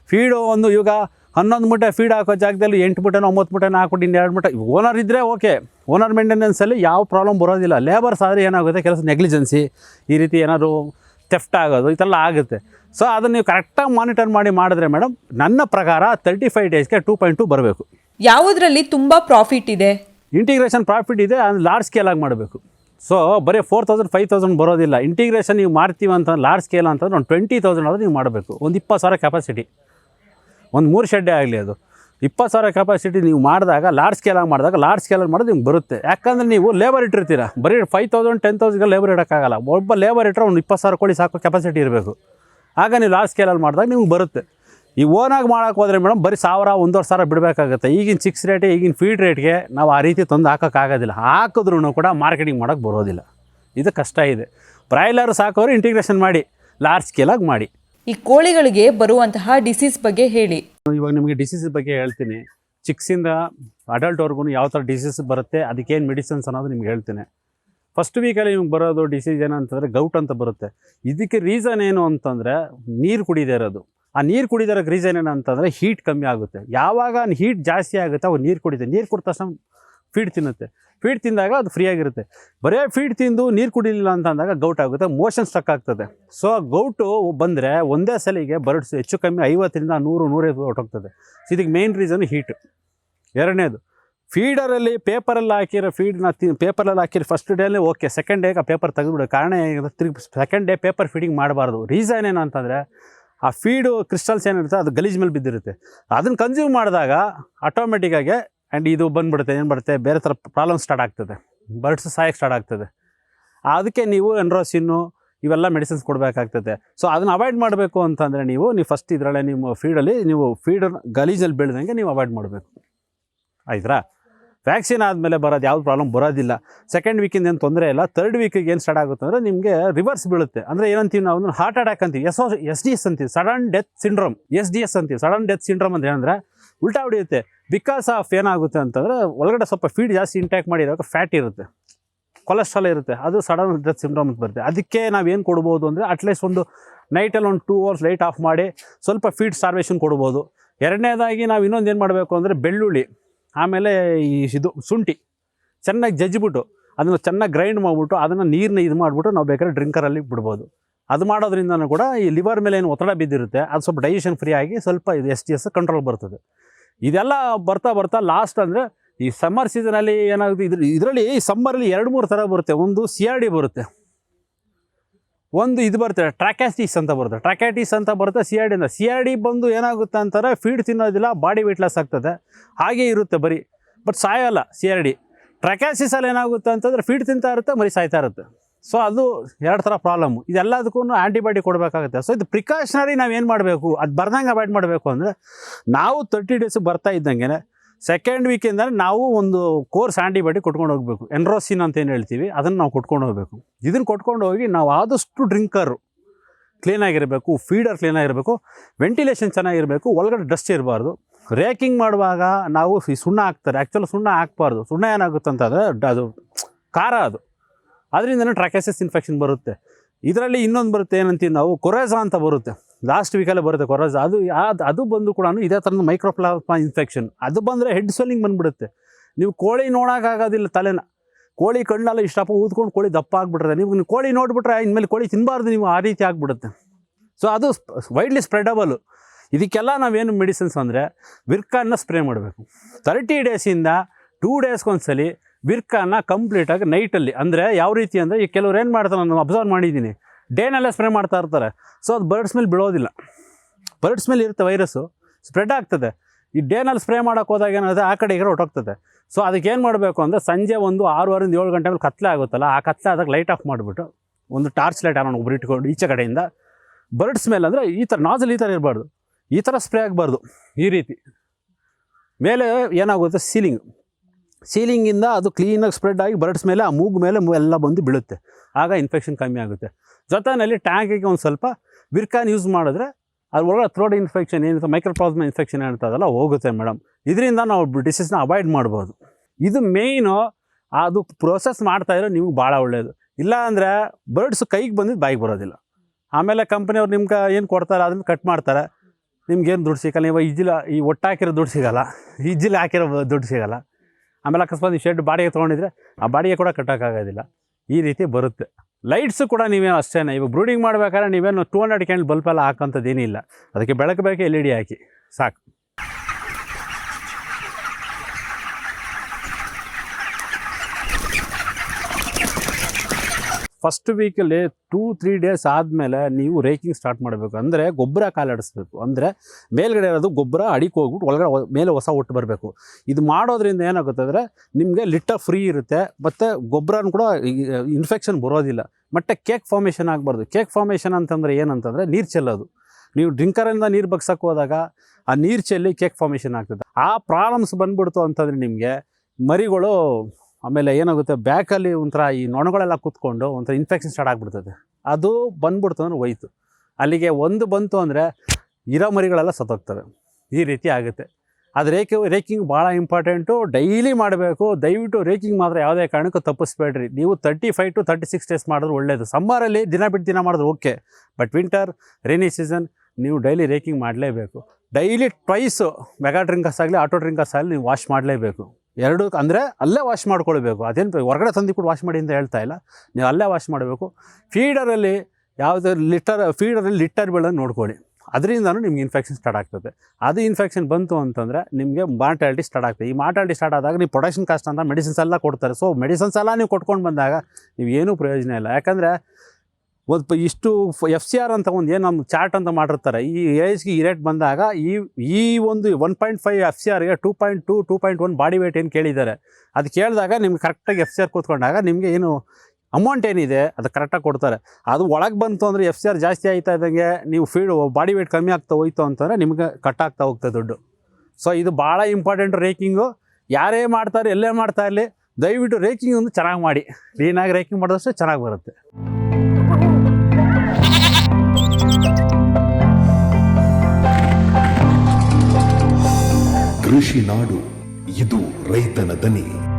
ಫೀಡು ಒಂದು ಈಗ ಹನ್ನೊಂದು ಮೂಟೆ ಫೀಡ್ ಹಾಕೋ ಜಾಗದಲ್ಲಿ ಎಂಟು ಮೂಟೆನೋ ಒಂಬತ್ತು ಮೂಟೆನೋ ಹಾಕ್ಬಿಟ್ಟು ಇನ್ನು ಎರಡು ಮೂಟೆ. ಓನರ್ ಇದ್ದರೆ ಓಕೆ ಓನರ್ ಮೇಂಟೆನೆನ್ಸಲ್ಲಿ ಯಾವ ಪ್ರಾಬ್ಲಮ್ ಬರೋದಿಲ್ಲ. ಲೇಬರ್ಸ್ ಆದರೆ ಏನಾಗುತ್ತೆ? ಕೆಲಸ ನೆಗ್ಲಿಜೆನ್ಸಿ ಈ ರೀತಿ ಏನಾದರೂ ತೆಫ್ಟ್ ಆಗೋದು, ಇದೆಲ್ಲ ಆಗುತ್ತೆ. ಸೊ ಅದನ್ನು ನೀವು ಕರೆಕ್ಟಾಗಿ ಮಾನಿಟರ್ ಮಾಡಿ ಮಾಡಿದ್ರೆ ಮೇಡಮ್ ನನ್ನ ಪ್ರಕಾರ ತರ್ಟಿ ಫೈವ್ ಡೇಸ್ಗೆ ಟೂ ಪಾಯಿಂಟ್ ಟು ಬರಬೇಕು. ಯಾವುದರಲ್ಲಿ ತುಂಬ ಪ್ರಾಫಿಟ್ ಇದೆ? ಇಂಟಿಗ್ರೇಷನ್ ಪ್ರಾಫಿಟ್ ಇದೆ, ಅದು ಲಾರ್ಜ್ ಸ್ಕೇಲಾಗಿ ಮಾಡಬೇಕು. ಸೊ ಬರೀ ಫೋರ್ ತೌಸಂಡ್ ಫೈವ್ ತೌಸಂಡ್ ಬರೋದಿಲ್ಲ. ಇಂಟಿಗ್ರೇಷನ್ ನೀವು ಮಾಡ್ತೀವಿ ಅಂತ ಲಾರ್ಜ್ ಸ್ಕೇಲ್ ಅಂತಂದ್ರೆ ಒಂದು ಟ್ವೆಂಟಿ ತೌಸಂಡ್ ಆದರೂ ನೀವು ಮಾಡಬೇಕು. ಒಂದು ಇಪ್ಪತ್ತು ಸಾವಿರ ಕೆಪಾಸಿಟಿ ಒಂದು ಮೂರು ಶೆಡ್ಡೆ ಆಗಲಿ ಅದು. ಇಪ್ಪತ್ತು ಸಾವಿರ ಕೆಪಾಸಿಟಿ ನೀವು ಮಾಡಿದಾಗ ಲಾರ್ಜ್ ಸ್ಕೇಲಾಗಿ ಮಾಡಿದಾಗ ಲಾರ್ಜ್ ಸ್ಕೇಲಲ್ಲಿ ಮಾಡೋದು ನಿಮ್ಗೆ ಬರುತ್ತೆ. ಯಾಕಂದರೆ ನೀವು ಲೇಬರ್ ಇಟ್ಟಿರ್ತೀರ. ಬರೀ ಫೈವ್ ತೌಸಂಡ್ ಟೆನ್ ತೌಸಂಡ್ಗೆ ಲೇಬರ್ ಇಡೋಕ್ಕಾಗಲ್ಲ ಒಬ್ಬ ಲೇಬರ್ ಇಟ್ಟರೆ ಒಂದು ಇಪ್ಪತ್ತು ಸಾವಿರ ಕೋಳಿ ಸಾಕೋ ಕೆಪಾಸಿಟಿ ಇರಬೇಕು. ಆಗ ನೀವು ಲಾರ್ಜ್ ಸ್ಕೇಲಲ್ಲಿ ಮಾಡಿದಾಗ ನಿಮ್ಗೆ ಬರುತ್ತೆ. ಈ ಓನಾಗಿ ಮಾಡೋಕೆ ಹೋದರೆ ಮೇಡಮ್ ಬರೀ ಸಾವಿರ ಒಂದೂವರೆ ಸಾವಿರ ಬಿಡಬೇಕಾಗುತ್ತೆ. ಈಗಿನ ಚಿಕ್ಸ್ ರೇಟ್ ಈಗಿನ ಫೀಡ್ ರೇಟ್ಗೆ ನಾವು ಆ ರೀತಿ ತಂದು ಹಾಕೋಕ್ಕಾಗೋದಿಲ್ಲ ಹಾಕಿದ್ರೂ ಕೂಡ ಮಾರ್ಕೆಟಿಂಗ್ ಮಾಡೋಕ್ಕೆ ಬರೋದಿಲ್ಲ. ಇದು ಕಷ್ಟ ಇದೆ. ಬ್ರಾಯ್ಲರ್ ಸಾಕೋರು ಇಂಟಿಗ್ರೇಷನ್ ಮಾಡಿ ಲಾರ್ಜ್ ಸ್ಕೇಲಾಗಿ ಮಾಡಿ. ಈ ಕೋಳಿಗಳಿಗೆ ಬರುವಂತಹ ಡಿಸೀಸ್ ಬಗ್ಗೆ ಹೇಳಿ. ಇವಾಗ ನಿಮಗೆ ಡಿಸೀಸ್ ಬಗ್ಗೆ ಹೇಳ್ತೀನಿ. ಚಿಕ್ಸಿಂದ ಅಡಲ್ಟ್ವರೆಗೂ ಯಾವ ಥರ ಡಿಸೀಸ್ ಬರುತ್ತೆ ಅದಕ್ಕೇನು ಮೆಡಿಸಿನ್ಸ್ ಅನ್ನೋದು ನಿಮ್ಗೆ ಹೇಳ್ತೀನಿ. ಫಸ್ಟ್ ವೀಕಲ್ಲಿ ನಿಮ್ಗೆ ಬರೋದು ಡಿಸೀಸ್ ಏನಂತಂದರೆ ಗೌಟ್ ಅಂತ ಬರುತ್ತೆ. ಇದಕ್ಕೆ ರೀಸನ್ ಏನು ಅಂತಂದರೆ ನೀರು ಕುಡಿದೇ ಇರೋದು. ಆ ನೀರು ಕುಡಿದಿರೋ ರೀಸನ್ ಏನಂತಂದರೆ ಹೀಟ್ ಕಮ್ಮಿ ಆಗುತ್ತೆ. ಯಾವಾಗ ಹೀಟ್ ಜಾಸ್ತಿ ಆಗುತ್ತೆ ಅವು ನೀರು ಕುಡಿತೆ ನೀರು ಕುಡಿದ ತಕ್ಷಣ ಫೀಡ್ ತಿನ್ನುತ್ತೆ. ಫೀಡ್ ತಿಂದಾಗ ಅದು ಫ್ರೀ ಆಗಿರುತ್ತೆ. ಬರೇ ಫೀಡ್ ತಿಂದು ನೀರು ಕುಡಿಲಿಲ್ಲ ಅಂತ ಅಂದಾಗ ಗೌಟ್ ಆಗುತ್ತೆ. ಮೋಷನ್ ಸ್ಟಕ್ ಆಗ್ತದೆ. ಸೊ ಗೌಟು ಬಂದರೆ ಒಂದೇ ಸಲಿಗೆ ಬರ್ಡ್ಸ್ ಹೆಚ್ಚು ಕಮ್ಮಿ ಐವತ್ತರಿಂದ ನೂರು ನೂರೈದು ಹೊಟ್ಟೋಗ್ತದೆ ಸೊ ಇದಕ್ಕೆ ಮೇನ್ ರೀಸನ್ ಹೀಟ್ ಎರಡನೇದು ಫೀಡರಲ್ಲಿ ಪೇಪರಲ್ಲಿ ಹಾಕಿರೋ ಫೀಡ್ನ ತಿ ಪೇಪರಲ್ಲಿ ಹಾಕಿರೋ ಫಸ್ಟ್ ಡೇಲಿ ಓಕೆ ಸೆಕೆಂಡ್ ಡೇಗೆ ಆ ಪೇಪರ್ ತೆಗೆದುಬಿಡೋ ಕಾರಣ ಏನಿದೆ? ತಿರುಗಿ ಸೆಕೆಂಡ್ ಡೇ ಪೇಪರ್ ಫೀಡಿಂಗ್ ಮಾಡಬಾರ್ದು. ರೀಸನ್ ಏನಂತಂದರೆ ಆ ಫೀಡು ಕ್ರಿಸ್ಟಲ್ಸ್ ಏನಿರುತ್ತೆ ಅದು ಗಲೀಜ್ ಮೇಲೆ ಬಿದ್ದಿರುತ್ತೆ. ಅದನ್ನು ಕನ್ಸ್ಯೂಮ್ ಮಾಡಿದಾಗ ಆಟೋಮೆಟಿಕ್ಕಾಗಿ ಆ್ಯಂಡ್ ಇದು ಬಂದುಬಿಡುತ್ತೆ, ಏನು ಬರುತ್ತೆ? ಬೇರೆ ಥರ ಪ್ರಾಬ್ಲಮ್ ಸ್ಟಾರ್ಟ್ ಆಗ್ತದೆ. ಬರ್ಡ್ಸ್ ಸಾಯಕ್ಕೆ ಸ್ಟಾರ್ಟ್ ಆಗ್ತದೆ. ಅದಕ್ಕೆ ನೀವು ಎನ್ರೋಸಿನ್ನು ಇವೆಲ್ಲ ಮೆಡಿಸಿನ್ಸ್ ಕೊಡಬೇಕಾಗ್ತದೆ. ಸೊ ಅದನ್ನು ಅವಾಯ್ಡ್ ಮಾಡಬೇಕು ಅಂತಂದರೆ ನೀವು ನೀವು ಫಸ್ಟ್ ಇದರಲ್ಲೇ ನಿಮ್ಮ ಫೀಡಲ್ಲಿ ನೀವು ಫೀಡನ್ನು ಗಲೀಜಲ್ಲಿ ಬೆಳೆದಂಗೆ ನೀವು ಅವಾಯ್ಡ್ ಮಾಡಬೇಕು. ಆಯ್ತಾ ವ್ಯಾಕ್ಸಿನ್ ಆದಮೇಲೆ ಬರೋದು ಯಾವುದು ಪ್ರಾಬ್ಲಮ್ ಬರೋದಿಲ್ಲ. ಸೆಕೆಂಡ್ ವೀಕಿಂದ ಏನು ತೊಂದರೆ ಇಲ್ಲ. ತರ್ಡ್ ವೀಕಿಗೆ ಏನು ಸ್ಟಾರ್ಟ್ ಆಗುತ್ತೆ ಅಂದರೆ ನಿಮಗೆ ರಿವರ್ಸ್ ಬೀಳುತ್ತೆ. ಅಂದರೆ ಏನಂತೀವಿ ನಾವು ಹಾರ್ಟ್ ಅಟ್ಯಾಕ್ ಅಂತೀವಿ. ಎಸ್ ಎಸ್ ಡಿ ಎಸ್ ಅಂತೀವಿ. Sudden death syndrome S D S ಅಂತೀವಿ. ಸಡನ್ ಡೆತ್ ಸಿಂಡ್ರೋಮ್ ಅಂದರೆ ಏನಂದರೆ ಉಲ್ಟಾ ಹೊಡೆಯುತ್ತೆ. ಬಿಕಾಸ್ ಆಫ್ ಏನಾಗುತ್ತೆ ಅಂತಂದರೆ ಒಳಗಡೆ ಸ್ವಲ್ಪ ಫೀಡ್ ಜಾಸ್ತಿ ಇಂಟ್ಯಾಕ್ ಮಾಡಿದಾಗ ಫ್ಯಾಟ್ ಇರುತ್ತೆ. ಕೊಲೆಸ್ಟ್ರಾಲ್ ಇರುತ್ತೆ. ಅದು ಸಡನ್ ಡೆತ್ ಸಿಂಡ್ರೋಮ್ ಅಂತ ಬರುತ್ತೆ. ಅದಕ್ಕೆ ನಾವೇನು ಕೊಡ್ಬೋದು ಅಂದರೆ ಅಟ್ಲೀಸ್ಟ್ ಒಂದು ನೈಟಲ್ಲಿ ಒಂದು ಟೂ ಅವರ್ಸ್ ಲೈಟ್ ಆಫ್ ಮಾಡಿ ಸ್ವಲ್ಪ ಫೀಡ್ ಸ್ಟಾರ್ವೇಷನ್ ಕೊಡ್ಬೋದು. ಎರಡನೇದಾಗಿ ನಾವು ಇನ್ನೊಂದು ಏನು ಮಾಡಬೇಕು ಅಂದರೆ ಬೆಳ್ಳುಳ್ಳಿ. ಆಮೇಲೆ ಈ ಇದು ಶುಂಠಿ ಚೆನ್ನಾಗಿ ಜಜ್ಜಿಬಿಟ್ಟು ಅದನ್ನು ಚೆನ್ನಾಗಿ ಗ್ರೈಂಡ್ ಮಾಡಿಬಿಟ್ಟು ಅದನ್ನು ನೀರನ್ನ ಇದು ಮಾಡಿಬಿಟ್ಟು ನಾವು ಬೇಕಾದ್ರೆ ಡ್ರಿಂಕರಲ್ಲಿ ಬಿಡ್ಬೋದು. ಅದು ಮಾಡೋದ್ರಿಂದನೂ ಕೂಡ ಈ ಲಿವರ್ ಮೇಲೆ ಏನು ಒತ್ತಡ ಬಿದ್ದಿರುತ್ತೆ, ಅದು ಸ್ವಲ್ಪ ಡೈಜೆಷನ್ ಫ್ರೀ ಆಗಿ ಸ್ವಲ್ಪ ಇದು ಎಸ್ ಟಿ ಎಸ್ ಕಂಟ್ರೋಲ್ ಬರ್ತದೆ. ಇದೆಲ್ಲ ಬರ್ತಾ ಬರ್ತಾ ಲಾಸ್ಟ್ ಅಂದರೆ ಈ ಸಮ್ಮರ್ ಸೀಸನಲ್ಲಿ ಏನಾಗುತ್ತೆ ಇದ್ರ ಇದರಲ್ಲಿ ಸಮ್ಮರಲ್ಲಿ ಎರಡು ಮೂರು ಥರ ಬರುತ್ತೆ, ಒಂದು ಸಿ ಆರ್ ಡಿ ಬರುತ್ತೆ. ಒಂದು ಇದು ಬರುತ್ತೆ ಟ್ರಾಕ್ಯಾಸ್ಟಿಸ್ ಅಂತ ಬರುತ್ತೆ ಟ್ರಾಕ್ಯಾಟಿಸ್ ಅಂತ ಬರುತ್ತೆ ಸಿ ಆರ್ ಡಿ ಅಂತ ಸಿ ಆರ್ ಡಿ ಬಂದು ಏನಾಗುತ್ತೆ ಅಂತಾರೆ ಫೀಡ್ ತಿನ್ನೋದಿಲ್ಲ ಬಾಡಿ ವೆಯ್ಟ್ ಲಾಸ್ ಆಗ್ತದೆ. ಹಾಗೇ ಇರುತ್ತೆ ಬರೀ. ಬಟ್ ಸಾಯೋಲ್ಲ ಸಿ ಆರ್ ಡಿ ಟ್ರ್ಯಾಕ್ಯಾಸಿಸಲ್ಲಿ ಏನಾಗುತ್ತೆ ಅಂತಂದರೆ ಫೀಡ್ ತಿಂತಾ ಇರುತ್ತೆ, ಮರಿ ಸಾಯ್ತಾ ಇರುತ್ತೆ. ಸೊ ಅದು ಎರಡು ಥರ ಪ್ರಾಬ್ಲಮ್ಮು ಇದೆಲ್ಲದಕ್ಕೂ ಆ್ಯಂಟಿಬಯೋಟಿಕ್ ಕೊಡಬೇಕಾಗುತ್ತೆ. ಸೊ ಇದು ಪ್ರಿಕಾಷನರಿ ನಾವು ಏನು ಮಾಡಬೇಕು, ಅದು ಬರ್ದಂಗೆ ಅವಾಯ್ಡ್ ಮಾಡಬೇಕು ಅಂದರೆ, ನಾವು ತರ್ಟಿ ಡೇಸ್ ಬರ್ತಾ ಇದ್ದಂಗೆ ಸೆಕೆಂಡ್ ವೀಕಿಂದ ನಾವು ಒಂದು ಕೋರ್ಸ್ ಆ್ಯಂಟಿಬಯೋಟಿಕ್ ಕೊಟ್ಕೊಂಡು ಹೋಗಬೇಕು. ಎನ್ರೋಸಿನ್ ಅಂತ ಏನು ಹೇಳ್ತೀವಿ, ಅದನ್ನು ನಾವು ಕೊಟ್ಕೊಂಡು ಹೋಗಬೇಕು. ಇದನ್ನು ಕೊಟ್ಕೊಂಡು ಹೋಗಿ ನಾವು ಆದಷ್ಟು ಡ್ರಿಂಕರು ಕ್ಲೀನಾಗಿರಬೇಕು ಫೀಡರ್ ಕ್ಲೀನಾಗಿರಬೇಕು ವೆಂಟಿಲೇಷನ್ ಚೆನ್ನಾಗಿರಬೇಕು, ಒಳಗಡೆ ಡಸ್ಟ್ ಇರಬಾರ್ದು. ರೇಕಿಂಗ್ ಮಾಡುವಾಗ ನಾವು ಈ ಸುಣ್ಣ ಹಾಕ್ತಾರೆ. ಆ್ಯಕ್ಚುಲಿ ಸುಣ್ಣ ಹಾಕ್ಬಾರ್ದು. ಸುಣ್ಣ ಏನಾಗುತ್ತೆ ಅಂತಂದರೆ ಅದು ಖಾರ ಅದು. ಅದರಿಂದನೇ ಟ್ರಾಕ್ಯಾಸಿಸ್ ಇನ್ಫೆಕ್ಷನ್ ಬರುತ್ತೆ. ಇದರಲ್ಲಿ ಇನ್ನೊಂದು ಬರುತ್ತೆ ಏನಂತೀವಿ ನಾವು ಕೊರೆಸಾ ಅಂತ ಬರುತ್ತೆ. ಲಾಸ್ಟ್ ವೀಕಲ್ಲೇ ಬರುತ್ತೆ ಕೊರೆಜಾ ಅದು ಅದು ಅದು ಬಂದು ಕೂಡ ಇದೇ ಥರದ ಮೈಕ್ರೋಪ್ಲಾಸ್ಮ ಇನ್ಫೆಕ್ಷನ್ ಅದು ಬಂದರೆ ಹೆಡ್ ಸ್ವೆಲ್ಲಿಂಗ್ ಬಂದುಬಿಡುತ್ತೆ. ನೀವು ಕೋಳಿ ನೋಡೋಕ್ಕಾಗೋದಿಲ್ಲ ತಲೆನ. ಕೋಳಿ ಕಣ್ಣಲ್ಲ ಇಷ್ಟಪ್ಪ ಊದ್ಕೊಂಡು ಕೋಳಿ ದಪ್ಪ ಆಗಿಬಿಟ್ರೆ, ನೀವು ನೀವು ಕೋಳಿ ನೋಡಿಬಿಟ್ರೆ ಇನ್ಮೇಲೆ ಕೋಳಿ ತಿನ್ನಬಾರ್ದು ನೀವು ಆ ರೀತಿ ಆಗಿಬಿಡುತ್ತೆ. ಸೊ ಅದು ವೈಡ್ಲಿ ಸ್ಪ್ರೆಡಬಲ್ ಇದಕ್ಕೆಲ್ಲ ನಾವೇನು ಮೆಡಿಸಿನ್ಸ್ ಅಂದರೆ ವಿರ್ಕಾನ್ನ ಸ್ಪ್ರೇ ಮಾಡಬೇಕು. ತರ್ಟಿ ಡೇಸಿಂದ ಟೂ ಡೇಸ್ಗೊಂದ್ಸಲಿ ವಿರ್ಕಾನ ಕಂಪ್ಲೀಟಾಗಿ ನೈಟಲ್ಲಿ ಅಂದರೆ ಯಾವ ರೀತಿ ಅಂದರೆ ಈಗ ಕೆಲವ್ರು ಏನು ಮಾಡ್ತಾರೆ, ನಾನು ಅಬ್ಸರ್ವ್ ಮಾಡಿದ್ದೀನಿ. ಡೇನಲ್ಲೇ ಸ್ಪ್ರೇ ಮಾಡ್ತಾ ಇರ್ತಾರೆ. ಸೊ ಅದು ಬರ್ಡ್ಸ್ ಮೇಲೆ ಬಿಡೋದಿಲ್ಲ ಬರ್ಡ್ಸ್ ಮೇಲೆ ಇರುತ್ತೆ ವೈರಸ್ಸು ಸ್ಪ್ರೆಡ್ ಆಗ್ತದೆ. ಈ ಡೇನಲ್ಲಿ ಸ್ಪ್ರೇ ಮಾಡೋಕೆ ಹೋದಾಗ ಏನಾದರೆ ಆ ಕಡೆ ಈ ಕಡೆ ಹೊಟ್ಟೋಗ್ತದೆ ಸೊ ಅದಕ್ಕೆ ಏನು ಮಾಡಬೇಕು ಅಂದರೆ ಸಂಜೆ ಒಂದು ಆರೂವರೆಯಿಂದ ಏಳು ಗಂಟೆ ಮೇಲೆ ಕತ್ಲೆ ಆಗುತ್ತಲ್ಲ, ಆ ಕತ್ಲೆ ಆದಾಗ ಲೈಟ್ ಆಫ್ ಮಾಡಿಬಿಟ್ಟು ಒಂದು ಟಾರ್ಚ್ ಲೈಟ್ ಏನೋ ಒಬ್ಬರು ಇಟ್ಕೊಂಡು ಈಚೆ ಕಡೆಯಿಂದ ಬರ್ಡ್ಸ್ ಮೇಲೆ ಅಂದರೆ ಈ ಥರ ನಾಜಲ್ ಈ ಥರ ಇರಬಾರ್ದು. ಈ ಥರ ಸ್ಪ್ರೇ ಆಗಬಾರ್ದು. ಈ ರೀತಿ. ಮೇಲೆ ಏನಾಗುತ್ತೆ? ಸೀಲಿಂಗ್ ಸೀಲಿಂಗಿಂದ ಅದು ಕ್ಲೀನಾಗಿ ಸ್ಪ್ರೆಡ್ ಆಗಿ ಬರ್ಡ್ಸ್ ಮೇಲೆ ಆ ಮೂಗು ಮೇಲೆ ಎಲ್ಲ ಬಂದು ಬೀಳುತ್ತೆ. ಆಗ ಇನ್ಫೆಕ್ಷನ್ ಕಮ್ಮಿ ಆಗುತ್ತೆ. ಜೊತೆಯಲ್ಲಿ ಟ್ಯಾಂಕಿಗೆ ಒಂದು ಸ್ವಲ್ಪ ಬಿರ್ಕಾನ್ ಯೂಸ್ ಮಾಡಿದ್ರೆ ಅದ್ರ ಒಳಗೆ ಥ್ರೋಡ್ ಇನ್ಫೆಕ್ಷನ್ ಏನಿದೆ ಮೈಕ್ರೋಪ್ಲಾಸ್ಮಾ ಇನ್ಫೆಕ್ಷನ್ ಅದೆಲ್ಲ ಹೋಗುತ್ತೆ ಮೇಡಮ್ ಇದರಿಂದ ನಾವು ಡಿಸೀಸ್ನ ಅವಾಯ್ಡ್ ಮಾಡ್ಬೋದು. ಇದು ಮೇಯ್ನು ಅದು ಪ್ರೋಸೆಸ್ ಮಾಡ್ತಾಯಿದ್ರೆ ನಿಮ್ಗೆ ಭಾಳ ಒಳ್ಳೆಯದು ಇಲ್ಲ ಅಂದರೆ ಬರ್ಡ್ಸ್ ಕೈಗೆ ಬಂದಿದ್ದು ಬಾಯಿಗೆ ಬರೋದಿಲ್ಲ. ಆಮೇಲೆ ಕಂಪ್ನಿಯವ್ರು ನಿಮ್ಗೆ ಏನು ಕೊಡ್ತಾರೆ ಅದನ್ನು ಕಟ್ ಮಾಡ್ತಾರೆ. ನಿಮ್ಗೇನು ದುಡ್ಡು ಸಿಗಲ್ಲ, ನೀವು ಇಜ್ಜಿಲ ಈ ಒಟ್ಟು ಹಾಕಿರೋ ದುಡ್ಡು ಸಿಗಲ್ಲ. ಇಜ್ಜಿಲ್ ಹಾಕಿರೋ ದುಡ್ಡು ಸಿಗಲ್ಲ. ಆಮೇಲೆ ಅಕಸ್ಮಾತ್ ಈ ಶೆಡ್ ಬಾಡಿಗೆ ತೊಗೊಂಡಿದ್ರೆ ಆ ಬಾಡಿಗೆ ಕೂಡ ಕಟ್ಟೋಕ್ಕಾಗೋದಿಲ್ಲ ಈ ರೀತಿ ಬರುತ್ತೆ. ಲೈಟ್ಸು ಕೂಡ ನೀವೇನು ಅಷ್ಟೇ ಇವಾಗ ಬ್ರೂಡಿಂಗ್ ಮಾಡಬೇಕಾದ್ರೆ ನೀವೇನು ಟೂ ಹಂಡ್ರೆಡ್ ಕ್ಯಾಂಡ್ ಬಲ್ಪೆಲ್ಲ ಹಾಕೋಂಥದ್ದು ಏನಿಲ್ಲ ಅದಕ್ಕೆ ಬೆಳಕು ಬೇಕೆ ಎಲ್ ಇ ಡಿ ಹಾಕಿ. ಸಾಕು. ಫಸ್ಟ್ ವೀಕಲ್ಲಿ ಟೂ ತ್ರೀ ಡೇಸ್ ಆದಮೇಲೆ ನೀವು ರೇಕಿಂಗ್ ಸ್ಟಾರ್ಟ್ ಮಾಡಬೇಕು. ಅಂದರೆ ಗೊಬ್ಬರ ಕಾಲಾಡಿಸ್ಬೇಕು ಅಂದರೆ ಮೇಲ್ಗಡೆ ಇರೋದು ಗೊಬ್ಬರ ಅಡಿಕೆ ಹೋಗ್ಬಿಟ್ಟು ಒಳಗಡೆ ಮೇಲೆ ಹೊಸ ಒಟ್ಟು ಬರಬೇಕು. ಇದು ಮಾಡೋದ್ರಿಂದ ಏನಾಗುತ್ತೆ ಅಂದರೆ ನಿಮಗೆ ಲಿಟ್ಟ ಫ್ರೀ ಇರುತ್ತೆ. ಮತ್ತು ಗೊಬ್ಬರನೂ ಕೂಡ ಇನ್ಫೆಕ್ಷನ್ ಬರೋದಿಲ್ಲ. ಮತ್ತು ಕೇಕ್ ಫಾರ್ಮೇಷನ್ ಆಗಬಾರ್ದು. ಕೇಕ್ ಫಾರ್ಮೇಷನ್ ಅಂತಂದರೆ ಏನಂತಂದರೆ ನೀರು ಚೆಲ್ಲೋದು. ನೀವು ಡ್ರಿಂಕರಿಂದ ನೀರು ಬಗ್ಸಕ್ಕೆ ಹೋದಾಗ ಆ ನೀರು ಚೆಲ್ಲಿ ಕೇಕ್ ಫಾರ್ಮೇಷನ್ ಆಗ್ತದೆ. ಆ ಪ್ರಾಬ್ಲಮ್ಸ್ ಬಂದ್ಬಿಡ್ತು ಅಂತಂದರೆ ನಿಮಗೆ ಮರಿಗಳು ಆಮೇಲೆ ಏನಾಗುತ್ತೆ, ಬ್ಯಾಕಲ್ಲಿ ಒಂಥರ ಈ ನೊಣಗಳೆಲ್ಲ ಕೂತ್ಕೊಂಡು ಒಂಥರ ಇನ್ಫೆಕ್ಷನ್ ಸ್ಟಾರ್ಟ್ ಆಗಿಬಿಡ್ತದೆ. ಅದು ಬಂದ್ಬಿಡ್ತು ಅಂದ್ರೆ ಹೋಯ್ತು. ಅಲ್ಲಿಗೆ ಒಂದು ಬಂತು ಅಂದರೆ ಇರೋ ಮರಿಗಳೆಲ್ಲ ಸತ್ತೋಗ್ತವೆ. ಈ ರೀತಿ ಆಗುತ್ತೆ. ಅದು ರೇಕಿ ರೇಕಿಂಗ್ ಭಾಳ ಇಂಪಾರ್ಟೆಂಟು. ಡೈಲಿ ಮಾಡಬೇಕು. ದಯವಿಟ್ಟು ರೇಕಿಂಗ್ ಮಾತ್ರ ಯಾವುದೇ ಕಾರಣಕ್ಕೂ ತಪ್ಪಿಸ್ಬೇಡ್ರಿ. ನೀವು thirty five to thirty six days ಮಾಡಿದ್ರೆ ಒಳ್ಳೆಯದು ಸಮ್ಮರಲ್ಲಿ ದಿನ ಬಿಟ್ಟು ದಿನ ಮಾಡಿದ್ರೆ okay but winter rainy season ನೀವು ಡೈಲಿ ರೇಕಿಂಗ್ ಮಾಡಲೇಬೇಕು. ಡೈಲಿ ಟ್ವೈಸು ಮೆಗಾ ಡ್ರಿಂಕರ್ಸ್ ಆಗಲಿ ಆಟೋ ಡ್ರಿಂಕರ್ಸ್ ಆಗಲಿ ನೀವು ವಾಶ್ ಮಾಡಲೇಬೇಕು. ಎರಡು ಅಂದರೆ ಅಲ್ಲೇ ವಾಶ್ ಮಾಡ್ಕೊಳ್ಬೇಕು. ಅದೇನು ಹೊರಗಡೆ ತಂದು ಕೂಡ ವಾಶ್ ಮಾಡಿ ಅಂತ ಹೇಳ್ತಾ ಇಲ್ಲ. ನೀವು ಅಲ್ಲೇ ವಾಶ್ ಮಾಡಬೇಕು. ಫೀಡರಲ್ಲಿ ಯಾವುದೇ ಲಿಟರ್ ಫೀಡರಲ್ಲಿ ಲಿಟರ್ ಬೀಳೋದು ನೋಡ್ಕೊಳ್ಳಿ. ಅದರಿಂದನೂ ನಿಮ್ಗೆ ಇನ್ಫೆಕ್ಷನ್ ಸ್ಟಾರ್ಟ್ ಆಗ್ತದೆ. ಅದು ಇನ್ಫೆಕ್ಷನ್ ಬಂತು ಅಂತಂದರೆ ನಿಮಗೆ ಮಾರ್ಟಾಲಿಟಿ ಸ್ಟಾರ್ಟ್ ಆಗ್ತದೆ. ಈ ಮಾರ್ಟಾಲಿಟಿ ಸ್ಟಾರ್ಟ್ ಆದಾಗ ನೀವು ಪ್ರೊಡಕ್ಷನ್ ಕಾಸ್ಟ್ ಅಂತ ಮೆಡಿಸಿನ್ಸ್ ಎಲ್ಲ ಕೊಡ್ತಾರೆ. ಸೊ ಮೆಡಿಸಿನ್ಸ್ ಎಲ್ಲ ನೀವು ಕೊಟ್ಕೊಂಡು ಬಂದಾಗ ನೀವು ಏನೂ ಪ್ರಯೋಜನ ಇಲ್ಲ. ಯಾಕಂದರೆ ಒಂದು ಇಷ್ಟು ಎಫ್ ಸಿ ಆರ್ ಅಂತ ಒಂದು ಏನು ನಮ್ಮ ಚಾರ್ಟ್ ಅಂತ ಮಾಡಿರ್ತಾರೆ. ಈ ಏಜ್ಗೆ ಈ ರೇಟ್ ಬಂದಾಗ ಈ ಈ ಒಂದು one point five F C ಆರ್ಗೆ two point two, two point one body weight ಏನು ಕೇಳಿದ್ದಾರೆ. ಅದು ಕೇಳಿದಾಗ ನಿಮ್ಗೆ ಕರೆಕ್ಟಾಗಿ ಎಫ್ ಸಿ ಆರ್ ಕೂತ್ಕೊಂಡಾಗ ನಿಮಗೆ ಏನು ಅಮೌಂಟ್ ಏನಿದೆ ಅದು ಕರೆಕ್ಟಾಗಿ ಕೊಡ್ತಾರೆ. ಅದು ಒಳಗೆ ಬಂತು ಅಂದರೆ ಎಫ್ ಸಿ ಆರ್ ಜಾಸ್ತಿ ಆಯ್ತಾ ಇದ್ದಂಗೆ ನೀವು ಫೀಡ್ ಬಾಡಿ ವೇಟ್ ಕಮ್ಮಿ ಆಗ್ತಾ ಹೋಯ್ತು ಅಂತಂದರೆ ನಿಮಗೆ ಕಟ್ ಆಗ್ತಾ ಹೋಗ್ತದೆ ದುಡ್ಡು. ಸೊ ಇದು ಭಾಳ ಇಂಪಾರ್ಟೆಂಟ್ ರೇಕಿಂಗು ಯಾರೇ ಮಾಡ್ತಾರೆ ಎಲ್ಲೇ ಮಾಡ್ತಾ ಇರಲಿ, ದಯವಿಟ್ಟು ರೇಕಿಂಗ್ ಒಂದು ಚೆನ್ನಾಗಿ ಮಾಡಿ. ಕ್ಲೀನಾಗಿ ರೇಕಿಂಗ್ ಮಾಡಿದಷ್ಟು ಚೆನ್ನಾಗಿ ಬರುತ್ತೆ. ಕೃಷಿ ನಾಡು ಇದು ರೈತನ ದನಿ.